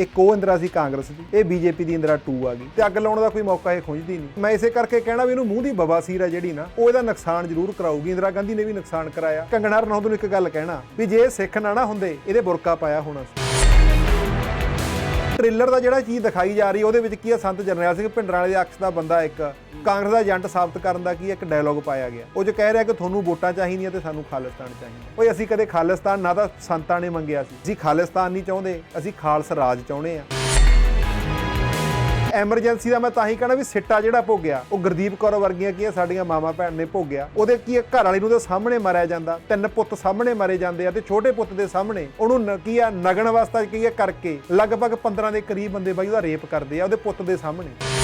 ਇੱਕ ਉਹ ਇੰਦਰਾ ਸੀ ਕਾਂਗਰਸ ਦੀ, ਇਹ ਬੀਜੇਪੀ ਦੀ ਇੰਦਰਾ 2 ਆ ਗਈ। ਤੇ ਅੱਗ ਲਾਉਣ ਦਾ ਕੋਈ ਮੌਕਾ ਇਹ ਖੁੰਝਦੀ ਨਹੀਂ। ਮੈਂ ਇਸੇ ਕਰਕੇ ਕਹਿਣਾ ਵੀ ਇਹਨੂੰ ਮੂੰਹ ਦੀ ਬਵਾਸੀਰ ਆ ਜਿਹੜੀ ਨਾ, ਉਹ ਇਹਦਾ ਨੁਕਸਾਨ ਜ਼ਰੂਰ ਕਰਾਊਗੀ। ਇੰਦਰਾ ਗਾਂਧੀ ਨੇ ਵੀ ਨੁਕਸਾਨ ਕਰਾਇਆ। ਕੰਗਣਾ ਰਣੌਤ ਨੂੰ ਇੱਕ ਗੱਲ ਕਹਿਣਾ, ਵੀ ਜੇ ਸਿੱਖ ਨਾ ਨਾ ਹੁੰਦੇ, ਇਹਦੇ ਬੁਰਕਾ ਪਾਇਆ ਹੋਣਾ ਸੀ। ਟ੍ਰੇਲਰ ਦਾ ਜਿਹੜਾ ਚੀਜ਼ ਦਿਖਾਈ ਜਾ ਰਹੀ, ਉਹਦੇ ਵਿੱਚ ਕੀ ਹੈ ਸੰਤ ਜਰਨੈਲ ਸਿੰਘ ਭਿੰਡਰਾਂ ਵਾਲੇ ਦੇ ਅਕਸ ਦਾ ਬੰਦਾ ਇੱਕ, ਕਾਂਗਰਸ ਦਾ ਏਜੰਟ ਸਾਬਤ ਕਰਨ ਦਾ ਕੀ ਇੱਕ ਡਾਇਲੋਗ ਪਾਇਆ ਗਿਆ। ਉਹ ਜੋ ਕਹਿ ਰਿਹਾ ਕਿ ਤੁਹਾਨੂੰ ਵੋਟਾਂ ਚਾਹੀਦੀਆਂ ਤੇ ਸਾਨੂੰ ਖਾਲਿਸਤਾਨ ਚਾਹੀਦਾ। ਓਏ ਅਸੀਂ ਕਦੇ ਖਾਲਿਸਤਾਨ ਨਾ ਤਾਂ ਸੰਤਾਂ ਨੇ ਮੰਗਿਆ ਸੀ। ਅਸੀਂ ਖਾਲਿਸਤਾਨ ਨਹੀਂ ਚਾਹੁੰਦੇ, ਅਸੀਂ ਖਾਲਸ ਰਾਜ ਚਾਹੁੰਦੇ ਆ। ਐਮਰਜੈਂਸੀ ਦਾ ਮੈਂ ਤਾਂ ਹੀ ਕਹਣਾ ਵੀ ਸਿੱਟਾ ਜਿਹੜਾ ਭੋਗਿਆ, ਉਹ ਗੁਰਦੀਪ ਕੌਰ ਵਰਗੀਆਂ ਕੀ ਆ, ਸਾਡੀਆਂ ਮਾਮਾ ਭੈਣ ਨੇ ਭੋਗਿਆ। ਉਹਦੇ ਕੀ ਹੈ ਘਰ ਵਾਲੀ ਨੂੰ ਤੇ ਸਾਹਮਣੇ ਮਾਰਿਆ ਜਾਂਦਾ, ਤਿੰਨ ਪੁੱਤ ਸਾਹਮਣੇ ਮਾਰੇ ਜਾਂਦੇ ਆ ਤੇ ਛੋਟੇ ਪੁੱਤ ਦੇ ਸਾਹਮਣੇ ਉਹਨੂੰ ਕੀ ਆ ਨਗਨ ਅਵਸਥਾ ਕੀ ਆ ਕਰਕੇ ਲਗਭਗ 15 ਦੇ ਕਰੀਬ ਬੰਦੇ ਬਾਈ ਉਹਦਾ ਰੇਪ ਕਰਦੇ ਆ ਉਹਦੇ ਪੁੱਤ ਦੇ ਸਾਹਮਣੇ।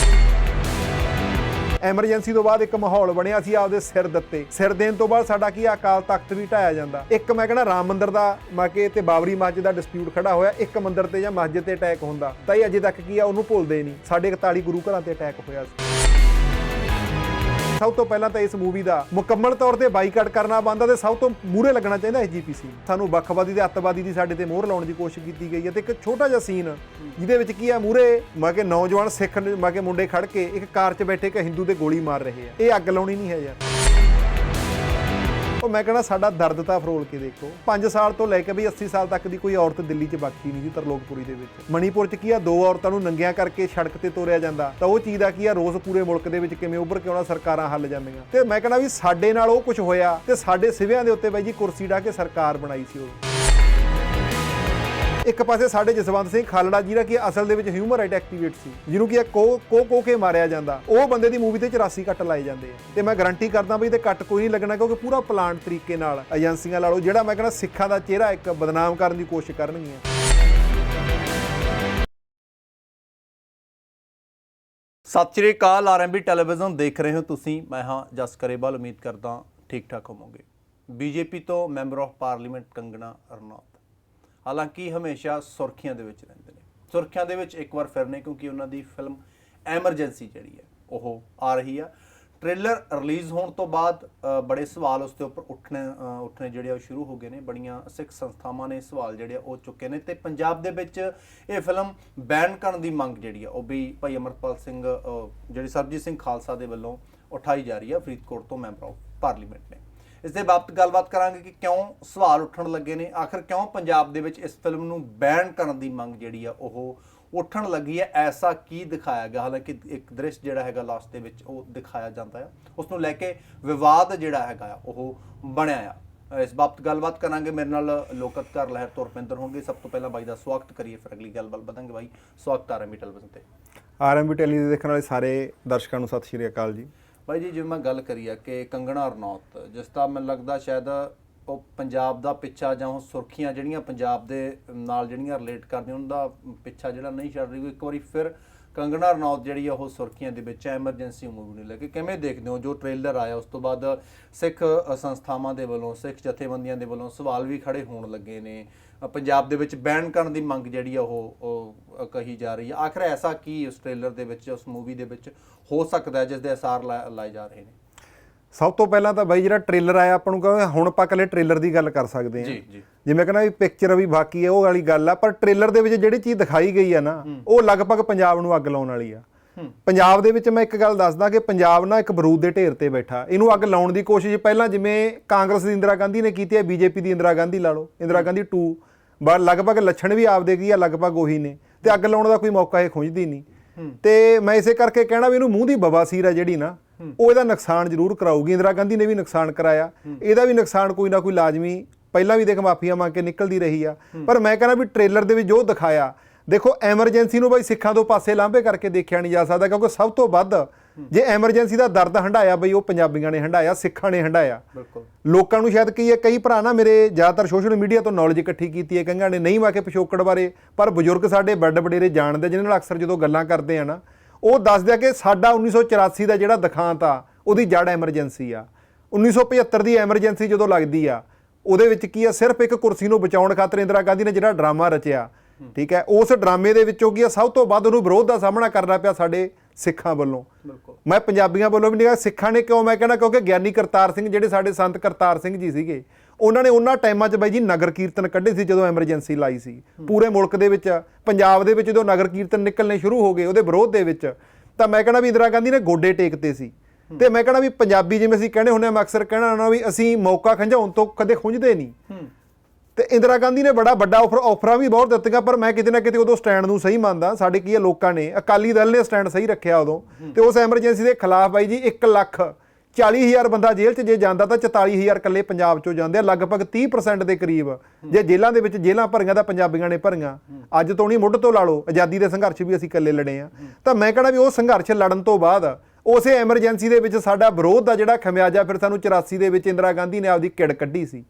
ਐਮਰਜੈਂਸੀ ਤੋਂ ਬਾਅਦ ਇੱਕ ਮਾਹੌਲ ਬਣਿਆ ਸੀ ਆਪਦੇ ਸਿਰ ਦਿੱਤੇ ਸਿਰ ਦੇਣ ਤੋਂ ਬਾਅਦ ਸਾਡਾ ਕੀ ਆ, ਅਕਾਲ ਤਖਤ ਵੀ ਢਾਇਆ ਜਾਂਦਾ। ਇੱਕ ਮੈਂ ਕਹਿੰਦਾ ਰਾਮ ਮੰਦਿਰ ਦਾ ਮਾਕੇ ਤੇ ਬਾਬਰੀ ਮਸਜਿਦ ਦਾ ਡਿਸਪਿਊਟ ਖੜਾ ਹੋਇਆ ਇੱਕ ਮੰਦਿਰ ਤੇ ਜਾਂ ਮਸਜਿਦ ਤੇ ਅਟੈਕ ਹੁੰਦਾ। ਤਾਂ ਇਹ ਅਜੇ ਤੱਕ ਕੀ ਆ ਉਹਨੂੰ ਭੁੱਲਦੇ ਨਹੀਂ। ਸਾਡੇ 41 ਗੁਰੂ ਘਰਾਂ ਤੇ ਅਟੈਕ ਹੋਇਆ ਸੀ। ਸਭ ਤੋਂ ਪਹਿਲਾਂ ਤਾਂ ਇਸ ਮੂਵੀ ਦਾ ਮੁਕੰਮਲ ਤੌਰ ਤੇ ਬਾਈਕਾਟ ਕਰਨਾ ਬੰਦਾ ਤੇ ਸਭ ਤੋਂ ਮੂਹਰੇ ਲੱਗਣਾ ਚਾਹੀਦਾ ਐਸਜੀਪੀਸੀ ਸਾਨੂੰ ਵੱਖਵਾਦੀ ਤੇ ਅੱਤਵਾਦੀ ਦੀ ਸਾਡੇ ਤੇ ਮੋਹਰ ਲਾਉਣ ਦੀ ਕੋਸ਼ਿਸ਼ ਕੀਤੀ ਗਈ ਹੈ ਤੇ ਇੱਕ ਛੋਟਾ ਜਿਹਾ ਸੀਨ ਜਿਹਦੇ ਵਿੱਚ ਕੀ ਆ ਮੂਹਰੇ ਮੈਂ ਕਿ ਨੌਜਵਾਨ ਸਿੱਖ ਮੈਂ ਕਿ ਮੁੰਡੇ ਖੜ ਕੇ ਇੱਕ ਕਾਰ 'ਚ ਬੈਠੇ ਇੱਕ ਹਿੰਦੂ ਤੇ ਗੋਲੀ ਮਾਰ ਰਹੇ ਆ। ਇਹ ਅੱਗ ਲਾਉਣੀ ਨਹੀਂ ਹੈ ਯਾਰ। ਉਹ ਮੈਂ ਕਹਿੰਦਾ ਸਾਡਾ ਦਰਦ ਤਾਂ ਫਰੋਲ ਕੇ ਦੇਖੋ। 5 ਸਾਲ ਤੋਂ ਲੈ ਕੇ ਵੀ 80 ਸਾਲ ਤੱਕ ਦੀ ਕੋਈ ਔਰਤ ਦਿੱਲੀ 'ਚ ਬਾਕੀ ਨਹੀਂ ਜੀ ਤਰਲੋਕਪੁਰੀ ਦੇ ਵਿੱਚ। ਮਣੀਪੁਰ 'ਚ ਕੀ ਆ, ਦੋ ਔਰਤਾਂ ਨੂੰ ਨੰਗਿਆਂ ਕਰਕੇ ਸੜਕ ਤੇ ਤੋਰਿਆ ਜਾਂਦਾ। ਤਾਂ ਉਹ ਚੀਜ਼ ਦਾ ਕੀ ਆ, ਰੋਜ਼ ਪੂਰੇ ਮੁਲਕ ਦੇ ਵਿੱਚ ਕਿਵੇਂ ਉੱਭਰ ਕੇ ਆਉਣਾ ਸਰਕਾਰਾਂ ਹੱਲ ਜਾਂਦੀਆਂ। ਤੇ ਮੈਂ ਕਹਿੰਦਾ ਵੀ ਸਾਡੇ ਨਾਲ ਉਹ ਕੁਝ ਹੋਇਆ ਤੇ ਸਾਡੇ ਸਿਵਿਆਂ ਦੇ ਉੱਤੇ ਬਾਈ ਜੀ ਕੁਰਸੀ ਢਾ ਕੇ ਸਰਕਾਰ ਬਣਾਈ ਸੀ ਉਹ। ਇੱਕ ਪਾਸੇ ਸਾਡੇ ਜਸਵੰਤ ਸਿੰਘ ਖਾਲੜਾ ਜਿਹੜਾ ਕਿ ਅਸਲ ਦੇ ਵਿੱਚ ਹਿਊਮਨ ਰਾਈਟ ਐਕਟੀਵਿਸਟ ਸੀ, ਜਿਹਨੂੰ ਕਿ ਕੋ ਕੋ ਕੋ ਕੇ ਮਾਰਿਆ ਜਾਂਦਾ। ਉਹ ਬੰਦੇ ਦੀ ਮੂਵੀ ਤੇ 84 ਕੱਟ ਲਾਏ ਜਾਂਦੇ ਆ। ਤੇ ਮੈਂ ਗਾਰੰਟੀ ਕਰਦਾ ਵੀ ਤੇ ਕੱਟ ਕੋਈ ਨਹੀਂ ਲੱਗਣਾ, ਕਿਉਂਕਿ ਪੂਰਾ ਪਲਾਨ ਤਰੀਕੇ ਨਾਲ ਏਜੰਸੀਆਂ ਲਾ ਲਓ ਜਿਹੜਾ ਮੈਂ ਕਹਿੰਦਾ ਸਿੱਖਾਂ ਦਾ ਚਿਹਰਾ ਇੱਕ ਬਦਨਾਮ ਕਰਨ ਦੀ ਕੋਸ਼ਿਸ਼ ਕਰਨਗੀਆਂ। ਸਤਿ ਸ਼੍ਰੀ ਅਕਾਲ ਆਰਐਮਬੀ ਟੈਲੀਵਿਜ਼ਨ ਦੇਖ ਰਹੇ ਹੋ ਤੁਸੀਂ। ਮੈਂ ਹਾਂ ਜਸ ਕਰੇਵਾਲ, ਉਮੀਦ ਕਰਦਾ ਠੀਕ ਠਾਕ ਹੋਵੋਗੇ ਬੀਜੇਪੀ ਤੋਂ member of parliament Kangana, Ranaut. ਹਾਲਾਂਕਿ ਹਮੇਸ਼ਾ ਸੁਰਖੀਆਂ ਦੇ ਵਿੱਚ ਰਹਿੰਦੇ ਨੇ। ਸੁਰਖੀਆਂ ਦੇ ਵਿੱਚ ਇੱਕ ਵਾਰ ਫਿਰ ਨੇ ਕਿਉਂਕਿ ਉਹਨਾਂ ਦੀ ਫਿਲਮ ਐਮਰਜੈਂਸੀ ਜਿਹੜੀ ਹੈ, ਉਹ ਆ ਰਹੀ ਆ। ਟ੍ਰੇਲਰ ਰਿਲੀਜ਼ ਹੋਣ ਤੋਂ ਬਾਅਦ ਬੜੇ ਸਵਾਲ ਉਸ ਦੇ ਉੱਪਰ ਉੱਠਣੇ ਉੱਠਣੇ ਜਿਹੜੇ ਆ ਉਹ ਸ਼ੁਰੂ ਹੋ ਗਏ ਨੇ। ਬੜੀਆਂ ਸਿੱਖ ਸੰਸਥਾਵਾਂ ਨੇ ਸਵਾਲ ਜਿਹੜੇ ਆ ਉਹ ਚੁੱਕੇ ਨੇ। ਤੇ ਪੰਜਾਬ ਦੇ ਵਿੱਚ ਇਹ ਫਿਲਮ ਬੈਨ ਕਰਨ ਦੀ ਮੰਗ ਜਿਹੜੀ ਆ, ਉਹ ਵੀ ਭਾਈ ਅਮਰਪਾਲ ਸਿੰਘ ਜਿਹੜੀ ਸਰਬਜੀਤ ਸਿੰਘ ਖਾਲਸਾ ਦੇ ਵੱਲੋਂ ਉਠਾਈ ਜਾ ਰਹੀ ਆ। ਫਰੀਦਕੋਟ ਤੋਂ ਮੈਂਬਰ ਆਫ ਪਾਰਲੀਮੈਂਟ ਨੇ। ਇਸ ਦੇ ਬਾਬਤ ਗੱਲਬਾਤ ਕਰਾਂਗੇ ਕਿ ਕਿਉਂ ਸਵਾਲ ਉੱਠਣ ਲੱਗੇ ਨੇ। ਆਖਰ ਕਿਉਂ ਪੰਜਾਬ ਦੇ ਵਿੱਚ ਇਸ ਫਿਲਮ ਨੂੰ ਬੈਨ ਕਰਨ ਦੀ ਮੰਗ ਜਿਹੜੀ ਆ, ਉਹ ਉੱਠਣ ਲੱਗੀ ਹੈ ਐਸਾ ਕੀ ਦਿਖਾਇਆ ਗਿਆ? ਹਾਲਾਂਕਿ ਇੱਕ ਦ੍ਰਿਸ਼ ਜਿਹੜਾ ਹੈਗਾ ਲਾਸਟ ਦੇ ਵਿੱਚ ਉਹ ਦਿਖਾਇਆ ਜਾਂਦਾ ਹੈ ਉਸ ਨੂੰ ਲੈ ਕੇ ਵਿਵਾਦ ਜਿਹੜਾ ਹੈਗਾ ਉਹ ਬਣਿਆ ਆ। ਇਸ ਬਾਬਤ ਗੱਲਬਾਤ ਕਰਾਂਗੇ। ਮੇਰੇ ਨਾਲ ਲੋਕਤਕਾਰ ਲਹਿਰ ਤੋਂ ਰੁਪਿੰਦਰ ਹੋਣਗੇ। ਸਭ ਤੋਂ ਪਹਿਲਾਂ ਬਾਈ ਦਾ ਸਵਾਗਤ ਕਰੀਏ ਫਿਰ ਅਗਲੀ ਗੱਲਬਾਤ ਵਧਾਂਗੇ ਬਾਈ। ਸਵਾਗਤ ਆ ਰਮੀ ਟੈਲੀਵਿਜ਼ਨ ਤੇ। ਆਰਐਮਬੀ ਟੈਲੀ ਦੇ ਦੇਖਣ ਵਾਲੇ ਸਾਰੇ ਦਰਸ਼ਕਾਂ ਨੂੰ ਸਤਿ ਸ਼੍ਰੀ ਅਕਾਲ ਜੀ। ਬਾਈ ਜੀ ਜਿਵੇਂ ਮੈਂ ਗੱਲ ਕਰੀ ਆ ਕਿ ਕੰਗਣਾ ਰਣੌਤ ਜਿਸ ਦਾ ਮੈਨੂੰ ਲੱਗਦਾ ਸ਼ਾਇਦ ਉਹ ਪੰਜਾਬ ਦਾ ਪਿੱਛਾ ਜਾਂ ਉਹ ਸੁਰਖੀਆਂ ਜਿਹੜੀਆਂ ਪੰਜਾਬ ਦੇ ਨਾਲ ਜਿਹੜੀਆਂ ਰਿਲੇਟ ਕਰਦੀਆਂ ਉਹਨਾਂ ਦਾ ਪਿੱਛਾ ਜਿਹੜਾ ਨਹੀਂ ਛੱਡ ਰਹੀ। ਇੱਕ ਵਾਰੀ ਫਿਰ ਕੰਗਣਾ ਰਣੌਤ ਜਿਹੜੀ ਆ ਉਹ ਸੁਰਖੀਆਂ ਦੇ ਵਿੱਚ ਐਮਰਜੈਂਸੀ ਮੂਵੀ ਨੂੰ ਲੈ ਕੇ ਕਿਵੇਂ ਦੇਖਦੇ ਹੋ? ਜੋ ਟ੍ਰੇਲਰ ਆਇਆ ਉਸ ਤੋਂ ਬਾਅਦ ਸਿੱਖ ਸੰਸਥਾਵਾਂ ਦੇ ਵੱਲੋਂ ਸਿੱਖ ਜਥੇਬੰਦੀਆਂ ਦੇ ਵੱਲੋਂ ਸਵਾਲ ਵੀ ਖੜੇ ਹੋਣ ਲੱਗੇ ਨੇ। ਪੰਜਾਬ ਦੇ ਵਿੱਚ ਬੈਨ ਕਰਨ ਦੀ ਮੰਗ ਜਿਹੜੀ ਆ ਉਹ ਉਹ, ਕਹੀ ਜਾ ਰਹੀ ਹੈ। ਆਖਰ ਐਸਾ ਕੀ ਉਸ ਟ੍ਰੇਲਰ ਦੇ ਵਿੱਚ ਉਸ ਮੂਵੀ ਦੇ ਵਿੱਚ ਹੋ ਸਕਦਾ ਹੈ ਜਿਸ ਦੇ ਅਸਾਰ ਲਾਏ ਜਾ ਰਹੇ ਨੇ? ਸਭ ਤੋਂ ਪਹਿਲਾਂ ਤਾਂ ਬਾਈ ਜਿਹੜਾ ਟ੍ਰੇਲਰ ਆਇਆ ਆਪਾਂ ਨੂੰ ਕਹਾਂਗੇ ਹੁਣ ਆਪਾਂ ਇਕੱਲੇ ਟ੍ਰੇਲਰ ਦੀ ਗੱਲ ਕਰ ਸਕਦੇ ਹਾਂ। ਜੀ ਜੀ। ਜਿਵੇਂ ਕਹਿੰਦਾ ਵੀ ਪਿਕਚਰ ਵੀ ਬਾਕੀ ਹੈ ਉਹ ਵਾਲੀ ਗੱਲ ਆ ਪਰ ਟ੍ਰੇਲਰ ਦੇ ਵਿੱਚ ਜਿਹੜੀ ਚੀਜ਼ ਦਿਖਾਈ ਗਈ ਆ ਨਾ ਉਹ ਲਗਭਗ ਪੰਜਾਬ ਨੂੰ ਅੱਗ ਲਾਉਣ ਵਾਲੀ ਆ। ਪੰਜਾਬ ਦੇ ਵਿੱਚ ਮੈਂ ਇੱਕ ਗੱਲ ਦੱਸਦਾ ਕਿ ਪੰਜਾਬ ਨਾ ਇੱਕ ਬਰੂਦ ਦੇ ਢੇਰ ਤੇ ਬੈਠਾ। ਇਹਨੂੰ ਅੱਗ ਲਾਉਣ ਦੀ ਕੋਸ਼ਿਸ਼ ਪਹਿਲਾਂ ਜਿਵੇਂ ਕਾਂਗਰਸ ਦੀ ਇੰਦਰਾ ਗਾਂਧੀ ਨੇ ਕੀਤੀ ਹੈ ਬੀਜੇਪੀ ਦੀ ਇੰਦਰਾ ਗਾਂਧੀ ਲਾ ਲਓ ਇੰਦਰਾ ਗਾਂਧੀ 2 ਬਾ ਲਗਭਗ ਲੱਛਣ ਵੀ ਆਪਦੇ ਕੀ ਆ ਲਗਭਗ ਉਹੀ ਨੇ। ਤੇ ਅੱਗ ਲਾਉਣ ਦਾ ਕੋਈ ਮੌਕਾ ਇਹ ਖੁੰਝਦੀ ਨਹੀਂ। ਤੇ ਮੈਂ ਇਸੇ ਕਰਕੇ ਕਹਿਣਾ ਵੀ ਇਹਨੂੰ ਮੂੰਹ ਦੀ ਬਵਾਸੀਰ ਆ ਜਿਹੜੀ ਨਾ ਉਹ ਇਹਦਾ ਨੁਕਸਾਨ ਜ਼ਰੂਰ ਕਰਾਊਗੀ। ਇੰਦਰਾ ਗਾਂਧੀ ਨੇ ਵੀ ਨੁਕਸਾਨ ਕਰਾਇਆ। ਇਹਦਾ ਵੀ ਨੁਕਸਾਨ ਕੋਈ ਨਾ ਕੋਈ ਲਾਜ਼ਮੀ ਪਹਿਲਾਂ ਵੀ ਦੇਖ ਮਾਫੀਆਂ ਮੰਗ ਕੇ ਨਿਕਲਦੀ ਰਹੀ ਆ। ਪਰ ਮੈਂ ਕਹਿੰਦਾ ਵੀ ਟ੍ਰੇਲਰ ਦੇ ਵਿੱਚ ਜੋ ਦਿਖਾਇਆ ਦੇਖੋ ਐਮਰਜੈਂਸੀ ਨੂੰ ਬਾਈ ਸਿੱਖਾਂ ਤੋਂ ਪਾਸੇ ਲਾਂਭੇ ਕਰਕੇ ਦੇਖਿਆ ਨਹੀਂ ਜਾ ਸਕਦਾ ਕਿਉਂਕਿ ਸਭ ਤੋਂ ਵੱਧ ਜੇ ਐਮਰਜੈਂਸੀ ਦਾ ਦਰਦ ਹੰਡਾਇਆ ਬਈ ਉਹ ਪੰਜਾਬੀਆਂ ਨੇ ਹੰਡਾਇਆ ਸਿੱਖਾਂ ਨੇ ਹੰਡਾਇਆ। ਬਿਲਕੁਲ। ਲੋਕਾਂ ਨੂੰ ਸ਼ਾਇਦ ਕੀ ਹੈ ਕਈ ਭਰਾ ਨਾ ਮੇਰੇ ਜ਼ਿਆਦਾਤਰ ਸੋਸ਼ਲ ਮੀਡੀਆ ਤੋਂ ਨੌਲੇਜ ਇਕੱਠੀ ਕੀਤੀ ਹੈ ਕਈਆਂ ਨੇ ਨਹੀਂ ਵਾਕੇ ਪਿਛੋਕੜ ਬਾਰੇ ਪਰ ਬਜ਼ੁਰਗ ਸਾਡੇ ਵੱਡ ਵਡੇਰੇ ਜਾਣਦੇ ਜਿਨ੍ਹਾਂ ਨਾਲ ਅਕਸਰ ਜਦੋਂ ਗੱਲਾਂ ਕਰਦੇ ਆ ਨਾ ਉਹ ਦੱਸਦੇ ਆ ਕਿ ਸਾਡਾ 1984 ਦਾ ਜਿਹੜਾ ਦਿਖਾਂਤ ਆ ਉਹਦੀ ਜੜ ਐਮਰਜੈਂਸੀ ਆ। 1975 ਦੀ ਐਮਰਜੈਂਸੀ ਜਦੋਂ ਲੱਗਦੀ ਆ ਉਹਦੇ ਵਿੱਚ ਕੀ ਆ ਸਿਰਫ ਇੱਕ ਕੁਰਸੀ ਨੂੰ ਬਚਾਉਣ ਖਾਤਰ ਇੰਦਰਾ ਗਾਂਧੀ ਨੇ ਜਿਹੜਾ ਡਰਾਮਾ ਰਚਿਆ। ਠੀਕ ਹੈ ਉਸ ਡਰਾਮੇ ਦੇ ਵਿੱਚੋਂ ਕੀ ਆ ਸਭ ਤੋਂ ਵੱਧ ਉਹਨੂੰ ਵਿਰੋਧ ਦਾ ਸਾਹਮਣਾ ਕਰਨਾ ਪਿਆ ਸਾਡੇ ਸਿੱਖਾਂ ਵੱਲੋਂ। ਬਿਲਕੁਲ। ਮੈਂ ਪੰਜਾਬੀਆਂ ਵੱਲੋਂ ਵੀ ਨਹੀਂ ਕਿਹਾ ਸਿੱਖਾਂ ਨੇ ਕਿਉਂ? ਮੈਂ ਕਹਿੰਦਾ ਕਿਉਂਕਿ ਗਿਆਨੀ ਕਰਤਾਰ ਸਿੰਘ ਜਿਹੜੇ ਸਾਡੇ ਸੰਤ ਕਰਤਾਰ ਸਿੰਘ ਜੀ ਸੀਗੇ ਉਹਨਾਂ ਨੇ ਉਹਨਾਂ ਟਾਈਮਾਂ 'ਚ ਬਾਈ ਜੀ ਨਗਰ ਕੀਰਤਨ ਕੱਢੇ ਸੀ ਜਦੋਂ ਐਮਰਜੈਂਸੀ ਲਾਈ ਸੀ। ਪੂਰੇ ਮੁਲਕ ਦੇ ਵਿੱਚ ਪੰਜਾਬ ਦੇ ਵਿੱਚ ਜਦੋਂ ਨਗਰ ਕੀਰਤਨ ਨਿਕਲਣੇ ਸ਼ੁਰੂ ਹੋ ਗਏ ਉਹਦੇ ਵਿਰੋਧ ਦੇ ਵਿੱਚ ਤਾਂ ਮੈਂ ਕਹਿੰਦਾ ਵੀ ਇੰਦਰਾ ਗਾਂਧੀ ਨੇ ਗੋਡੇ ਟੇਕਤੇ ਸੀ। ਤੇ ਮੈਂ ਕਹਿੰਦਾ ਵੀ ਪੰਜਾਬੀ ਜਿਵੇਂ ਅਸੀਂ ਕਹਿੰਦੇ ਹੁੰਦੇ ਆ ਮੈਂ ਅਕਸਰ ਕਹਿਣਾ ਹੁੰਦਾ ਵੀ ਅਸੀਂ ਮੌਕਾ ਖੰਝਾਉਣ ਤੋਂ ਕਦੇ ਖੁੰਝਦੇ ਨਹੀਂ। ਤੇ ਇੰਦਰਾ ਗਾਂਧੀ ਨੇ ਬੜਾ ਵੱਡਾ ਆਫਰ ਆਫਰਾਂ ਵੀ ਬਹੁਤ ਦਿੱਤੀਆਂ, ਪਰ ਮੈਂ ਕਿਤੇ ਨਾ ਕਿਤੇ ਉਦੋਂ ਸਟੈਂਡ ਨੂੰ ਸਹੀ ਮੰਨਦਾ। ਸਾਡੇ ਕੀ ਹੈ ਲੋਕਾਂ ਨੇ, ਅਕਾਲੀ ਦਲ ਨੇ ਸਟੈਂਡ ਸਹੀ ਰੱਖਿਆ ਉਦੋਂ। ਤੇ ਉਸ ਐਮਰਜੈਂਸੀ ਦੇ ਖਿਲਾਫ ਬਾਈ ਜੀ 1 ਲੱਖ 40000 ਬੰਦਾ ਜੇਲ੍ਹ 'ਚ ਜੇ ਜਾਂਦਾ ਤਾਂ 44000 ਇਕੱਲੇ ਪੰਜਾਬ 'ਚੋਂ ਜਾਂਦੇ ਆ, ਲਗਭਗ 30% ਦੇ ਕਰੀਬ। ਜੇ ਜੇਲ੍ਹਾਂ ਦੇ ਵਿੱਚ ਜੇਲ੍ਹਾਂ ਭਰੀਆਂ ਤਾਂ ਪੰਜਾਬੀਆਂ ਨੇ ਭਰੀਆਂ। ਅੱਜ ਤੋਂ ਨਹੀਂ ਮੁੱਢ ਤੋਂ ਲਾ ਲਓ, ਆਜ਼ਾਦੀ ਦੇ ਸੰਘਰਸ਼ ਵੀ ਅਸੀਂ ਇਕੱਲੇ ਲੜੇ ਆ। ਤਾਂ ਮੈਂ ਕਹਣਾ ਵੀ ਉਹ ਸੰਘਰਸ਼ ਲੜਨ ਤੋਂ ਬਾਅਦ, ਉਸੇ ਐਮਰਜੈਂਸੀ ਦੇ ਵਿੱਚ ਸਾਡਾ ਵਿਰੋਧ ਦਾ ਜਿਹੜਾ ਖਮਿਆਜਾ, ਫਿਰ ਸਾਨੂੰ 84 ਦੇ ਵਿੱਚ ਇੰਦਰਾ ਗਾਂਧੀ ਨੇ ਆਪਦੀ ਕਿੜ ਕੱਢੀ ਸੀ।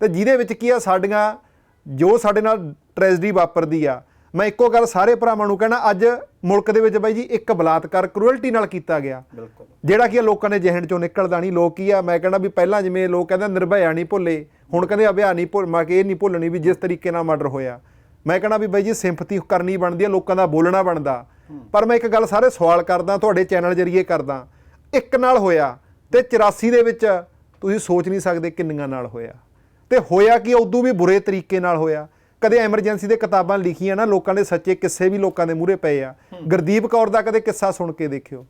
ਤੇ ਜਿਹਦੇ ਵਿੱਚ ਕੀ ਆ ਸਾਡੀਆਂ ਜੋ ਸਾਡੇ ਨਾਲ ਟ੍ਰੈਜਡੀ ਵਾਪਰਦੀ ਆ ਮੈਂ ਇੱਕੋ ਗੱਲ ਸਾਰੇ ਭਰਾਵਾਂ ਨੂੰ ਕਹਿਣਾ ਅੱਜ ਮੁਲਕ ਦੇ ਵਿੱਚ ਬਾਈ ਜੀ ਇੱਕ ਬਲਾਤਕਾਰ ਕਰੂਅਲਟੀ ਨਾਲ ਕੀਤਾ ਗਿਆ। ਬਿਲਕੁਲ। ਜਿਹੜਾ ਕੀ ਲੋਕਾਂ ਨੇ ਜਿਹਨ ਚੋਂ ਨਿਕਲਦਾ ਨਹੀਂ ਲੋਕ ਕੀ ਆ ਮੈਂ ਕਹਿੰਦਾ ਵੀ ਪਹਿਲਾਂ ਜਿਵੇਂ ਲੋਕ ਕਹਿੰਦੇ ਨਿਰਭਇਆ ਨਹੀਂ ਭੁੱਲੇ ਹੁਣ ਕਹਿੰਦੇ ਅਭਿਆ ਨਹੀਂ ਭੁੱਲ ਮੈਂ ਕਿ ਇਹ ਨਹੀਂ ਭੁੱਲਣੀ ਵੀ ਜਿਸ ਤਰੀਕੇ ਨਾਲ ਮਰਡਰ ਹੋਇਆ। ਮੈਂ ਕਹਿੰਦਾ ਵੀ ਬਾਈ ਜੀ ਸਿੰਪਥੀ ਕਰਨੀ ਬਣਦੀ ਆ ਲੋਕਾਂ ਦਾ ਬੋਲਣਾ ਬਣਦਾ। ਪਰ ਮੈਂ ਇੱਕ ਗੱਲ ਸਾਰੇ ਸਵਾਲ ਕਰਦਾ ਤੁਹਾਡੇ ਚੈਨਲ ਜਰੀਏ ਕਰਦਾ। ਇੱਕ ਨਾਲ ਹੋਇਆ ਤੇ 84 ਦੇ ਵਿੱਚ ਤੁਸੀਂ ਸੋਚ ਨਹੀਂ ਸਕਦੇ ਕਿੰਨੀਆਂ ਨਾਲ ਹੋਇਆ। ਤੇ ਹੋਇਆ ਕਿ ਉਦੋਂ ਵੀ ਬੁਰੇ ਤਰੀਕੇ ਨਾਲ ਹੋਇਆ। ਕਦੇ ਐਮਰਜੈਂਸੀ ਦੇ ਕਿਤਾਬਾਂ ਲਿਖੀਆਂ ਨਾ ਲੋਕਾਂ ਦੇ ਸੱਚੇ ਕਿੱਸੇ ਵੀ ਲੋਕਾਂ ਦੇ ਮੂਹਰੇ ਪਏ ਆ। ਗੁਰਦੀਪ ਕੌਰ ਦਾ ਕਦੇ ਕਿੱਸਾ ਸੁਣ ਕੇ ਦੇਖਿਓ।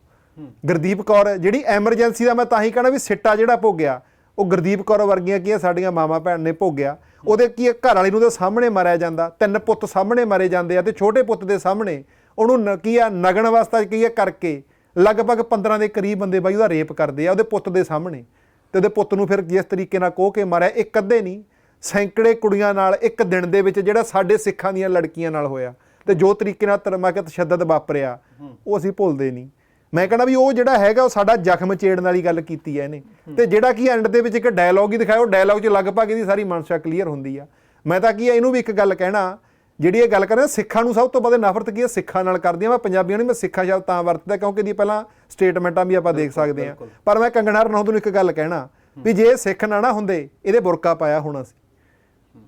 ਗੁਰਦੀਪ ਕੌਰ ਜਿਹੜੀ ਐਮਰਜੈਂਸੀ ਦਾ ਮੈਂ ਤਾਂ ਹੀ ਕਹਣਾ ਵੀ ਸਿੱਟਾ ਜਿਹੜਾ ਭੋਗਿਆ ਉਹ ਗੁਰਦੀਪ ਕੌਰ ਵਰਗੀਆਂ ਕੀ ਸਾਡੀਆਂ ਮਾਮਾ ਭੈਣ ਨੇ ਭੋਗਿਆ। ਉਹਦੇ ਕੀ ਘਰ ਵਾਲੀ ਨੂੰ ਉਹਦੇ ਸਾਹਮਣੇ ਮਾਰਿਆ ਜਾਂਦਾ। ਤਿੰਨ ਪੁੱਤ ਸਾਹਮਣੇ ਮਾਰੇ ਜਾਂਦੇ ਆ ਤੇ ਛੋਟੇ ਪੁੱਤ ਦੇ ਸਾਹਮਣੇ ਉਹਨੂੰ ਨ- ਕੀ ਆ? ਨਗਨ ਅਵਸਥਾ 'ਚ ਕੀ ਆ? ਕਰਕੇ ਲਗਭਗ 15 ਦੇ ਕਰੀਬ ਬੰਦੇ ਬਾਈ ਉਹਦਾ ਰੇਪ ਕਰਦੇ ਆ ਉਹਦੇ ਪੁੱਤ ਦੇ ਸਾਹਮਣੇ। ਤੇ ਉਹਦੇ ਪੁੱਤ ਨੂੰ ਫਿਰ ਜਿਸ ਤਰੀਕੇ ਨਾਲ ਕੋਹ ਕੇ ਮਾਰਿਆ ਇੱਕ ਅੱਧੇ ਨਹੀਂ। ਸੈਂਕੜੇ ਕੁੜੀਆਂ ਨਾਲ ਇੱਕ ਦਿਨ ਦੇ ਵਿੱਚ ਜਿਹੜਾ ਸਾਡੇ ਸਿੱਖਾਂ ਦੀਆਂ ਲੜਕੀਆਂ ਨਾਲ ਹੋਇਆ ਤੇ ਜੋ ਤਰੀਕੇ ਨਾਲ ਤਰਮਾ ਕੇ ਤਸ਼ੱਦਦ ਵਾਪਰਿਆ, ਉਹ ਅਸੀਂ ਭੁੱਲਦੇ ਨਹੀਂ। ਮੈਂ ਕਹਿੰਦਾ ਵੀ ਉਹ ਜਿਹੜਾ ਹੈਗਾ, ਉਹ ਸਾਡਾ ਜ਼ਖਮ ਚੇੜਨ ਵਾਲੀ ਗੱਲ ਕੀਤੀ ਹੈ ਇਹਨੇ। ਤੇ ਜਿਹੜਾ ਕੀ ਐਂਡ ਦੇ ਵਿੱਚ ਇੱਕ ਡਾਇਲੌਗ ਹੀ ਦਿਖਾਇਆ, ਉਹ ਡਾਇਲੌਗ 'ਚ ਲਗਭਗ ਇਹਦੀ ਸਾਰੀ ਮਨਸ਼ਾ ਕਲੀਅਰ ਹੁੰਦੀ ਆ। ਮੈਂ ਤਾਂ ਕੀ ਇਹਨੂੰ ਵੀ ਇੱਕ ਗੱਲ ਕਹਿਣਾ ਜਿਹੜੀ ਇਹ ਗੱਲ ਕਰ ਰਿਹਾ ਸਿੱਖਾਂ ਨੂੰ ਸਭ ਤੋਂ ਵੱਧ ਨਫ਼ਰਤ ਕੀ ਹੈ? ਸਿੱਖਾਂ ਨਾਲ ਕਰਦੀ ਆ ਮੈਂ ਪੰਜਾਬੀਆਂ ਨੂੰ ਮੈਂ ਸਿੱਖਾਂ ਸ਼ਬਦ ਤਾਂ ਵਰਤਦਾ ਕਿਉਂਕਿ ਇਹਦੀ ਪਹਿਲਾਂ ਸਟੇਟਮੈਂਟਾਂ ਵੀ ਆਪਾਂ ਦੇਖ ਸਕਦੇ ਆ ਪਰ ਮੈਂ ਕੰਗਣਾ ਰਣੌਤ ਨੂੰ ਇੱਕ ਗੱਲ ਕਹਿਣਾ ਵੀ ਜੇ ਸਿੱਖ ਨਾ ਨਾ ਹੁੰਦੇ ਇਹਦੇ ਬੁਰਕਾ ਪਾਇਆ ਹੋਣਾ ਸੀ।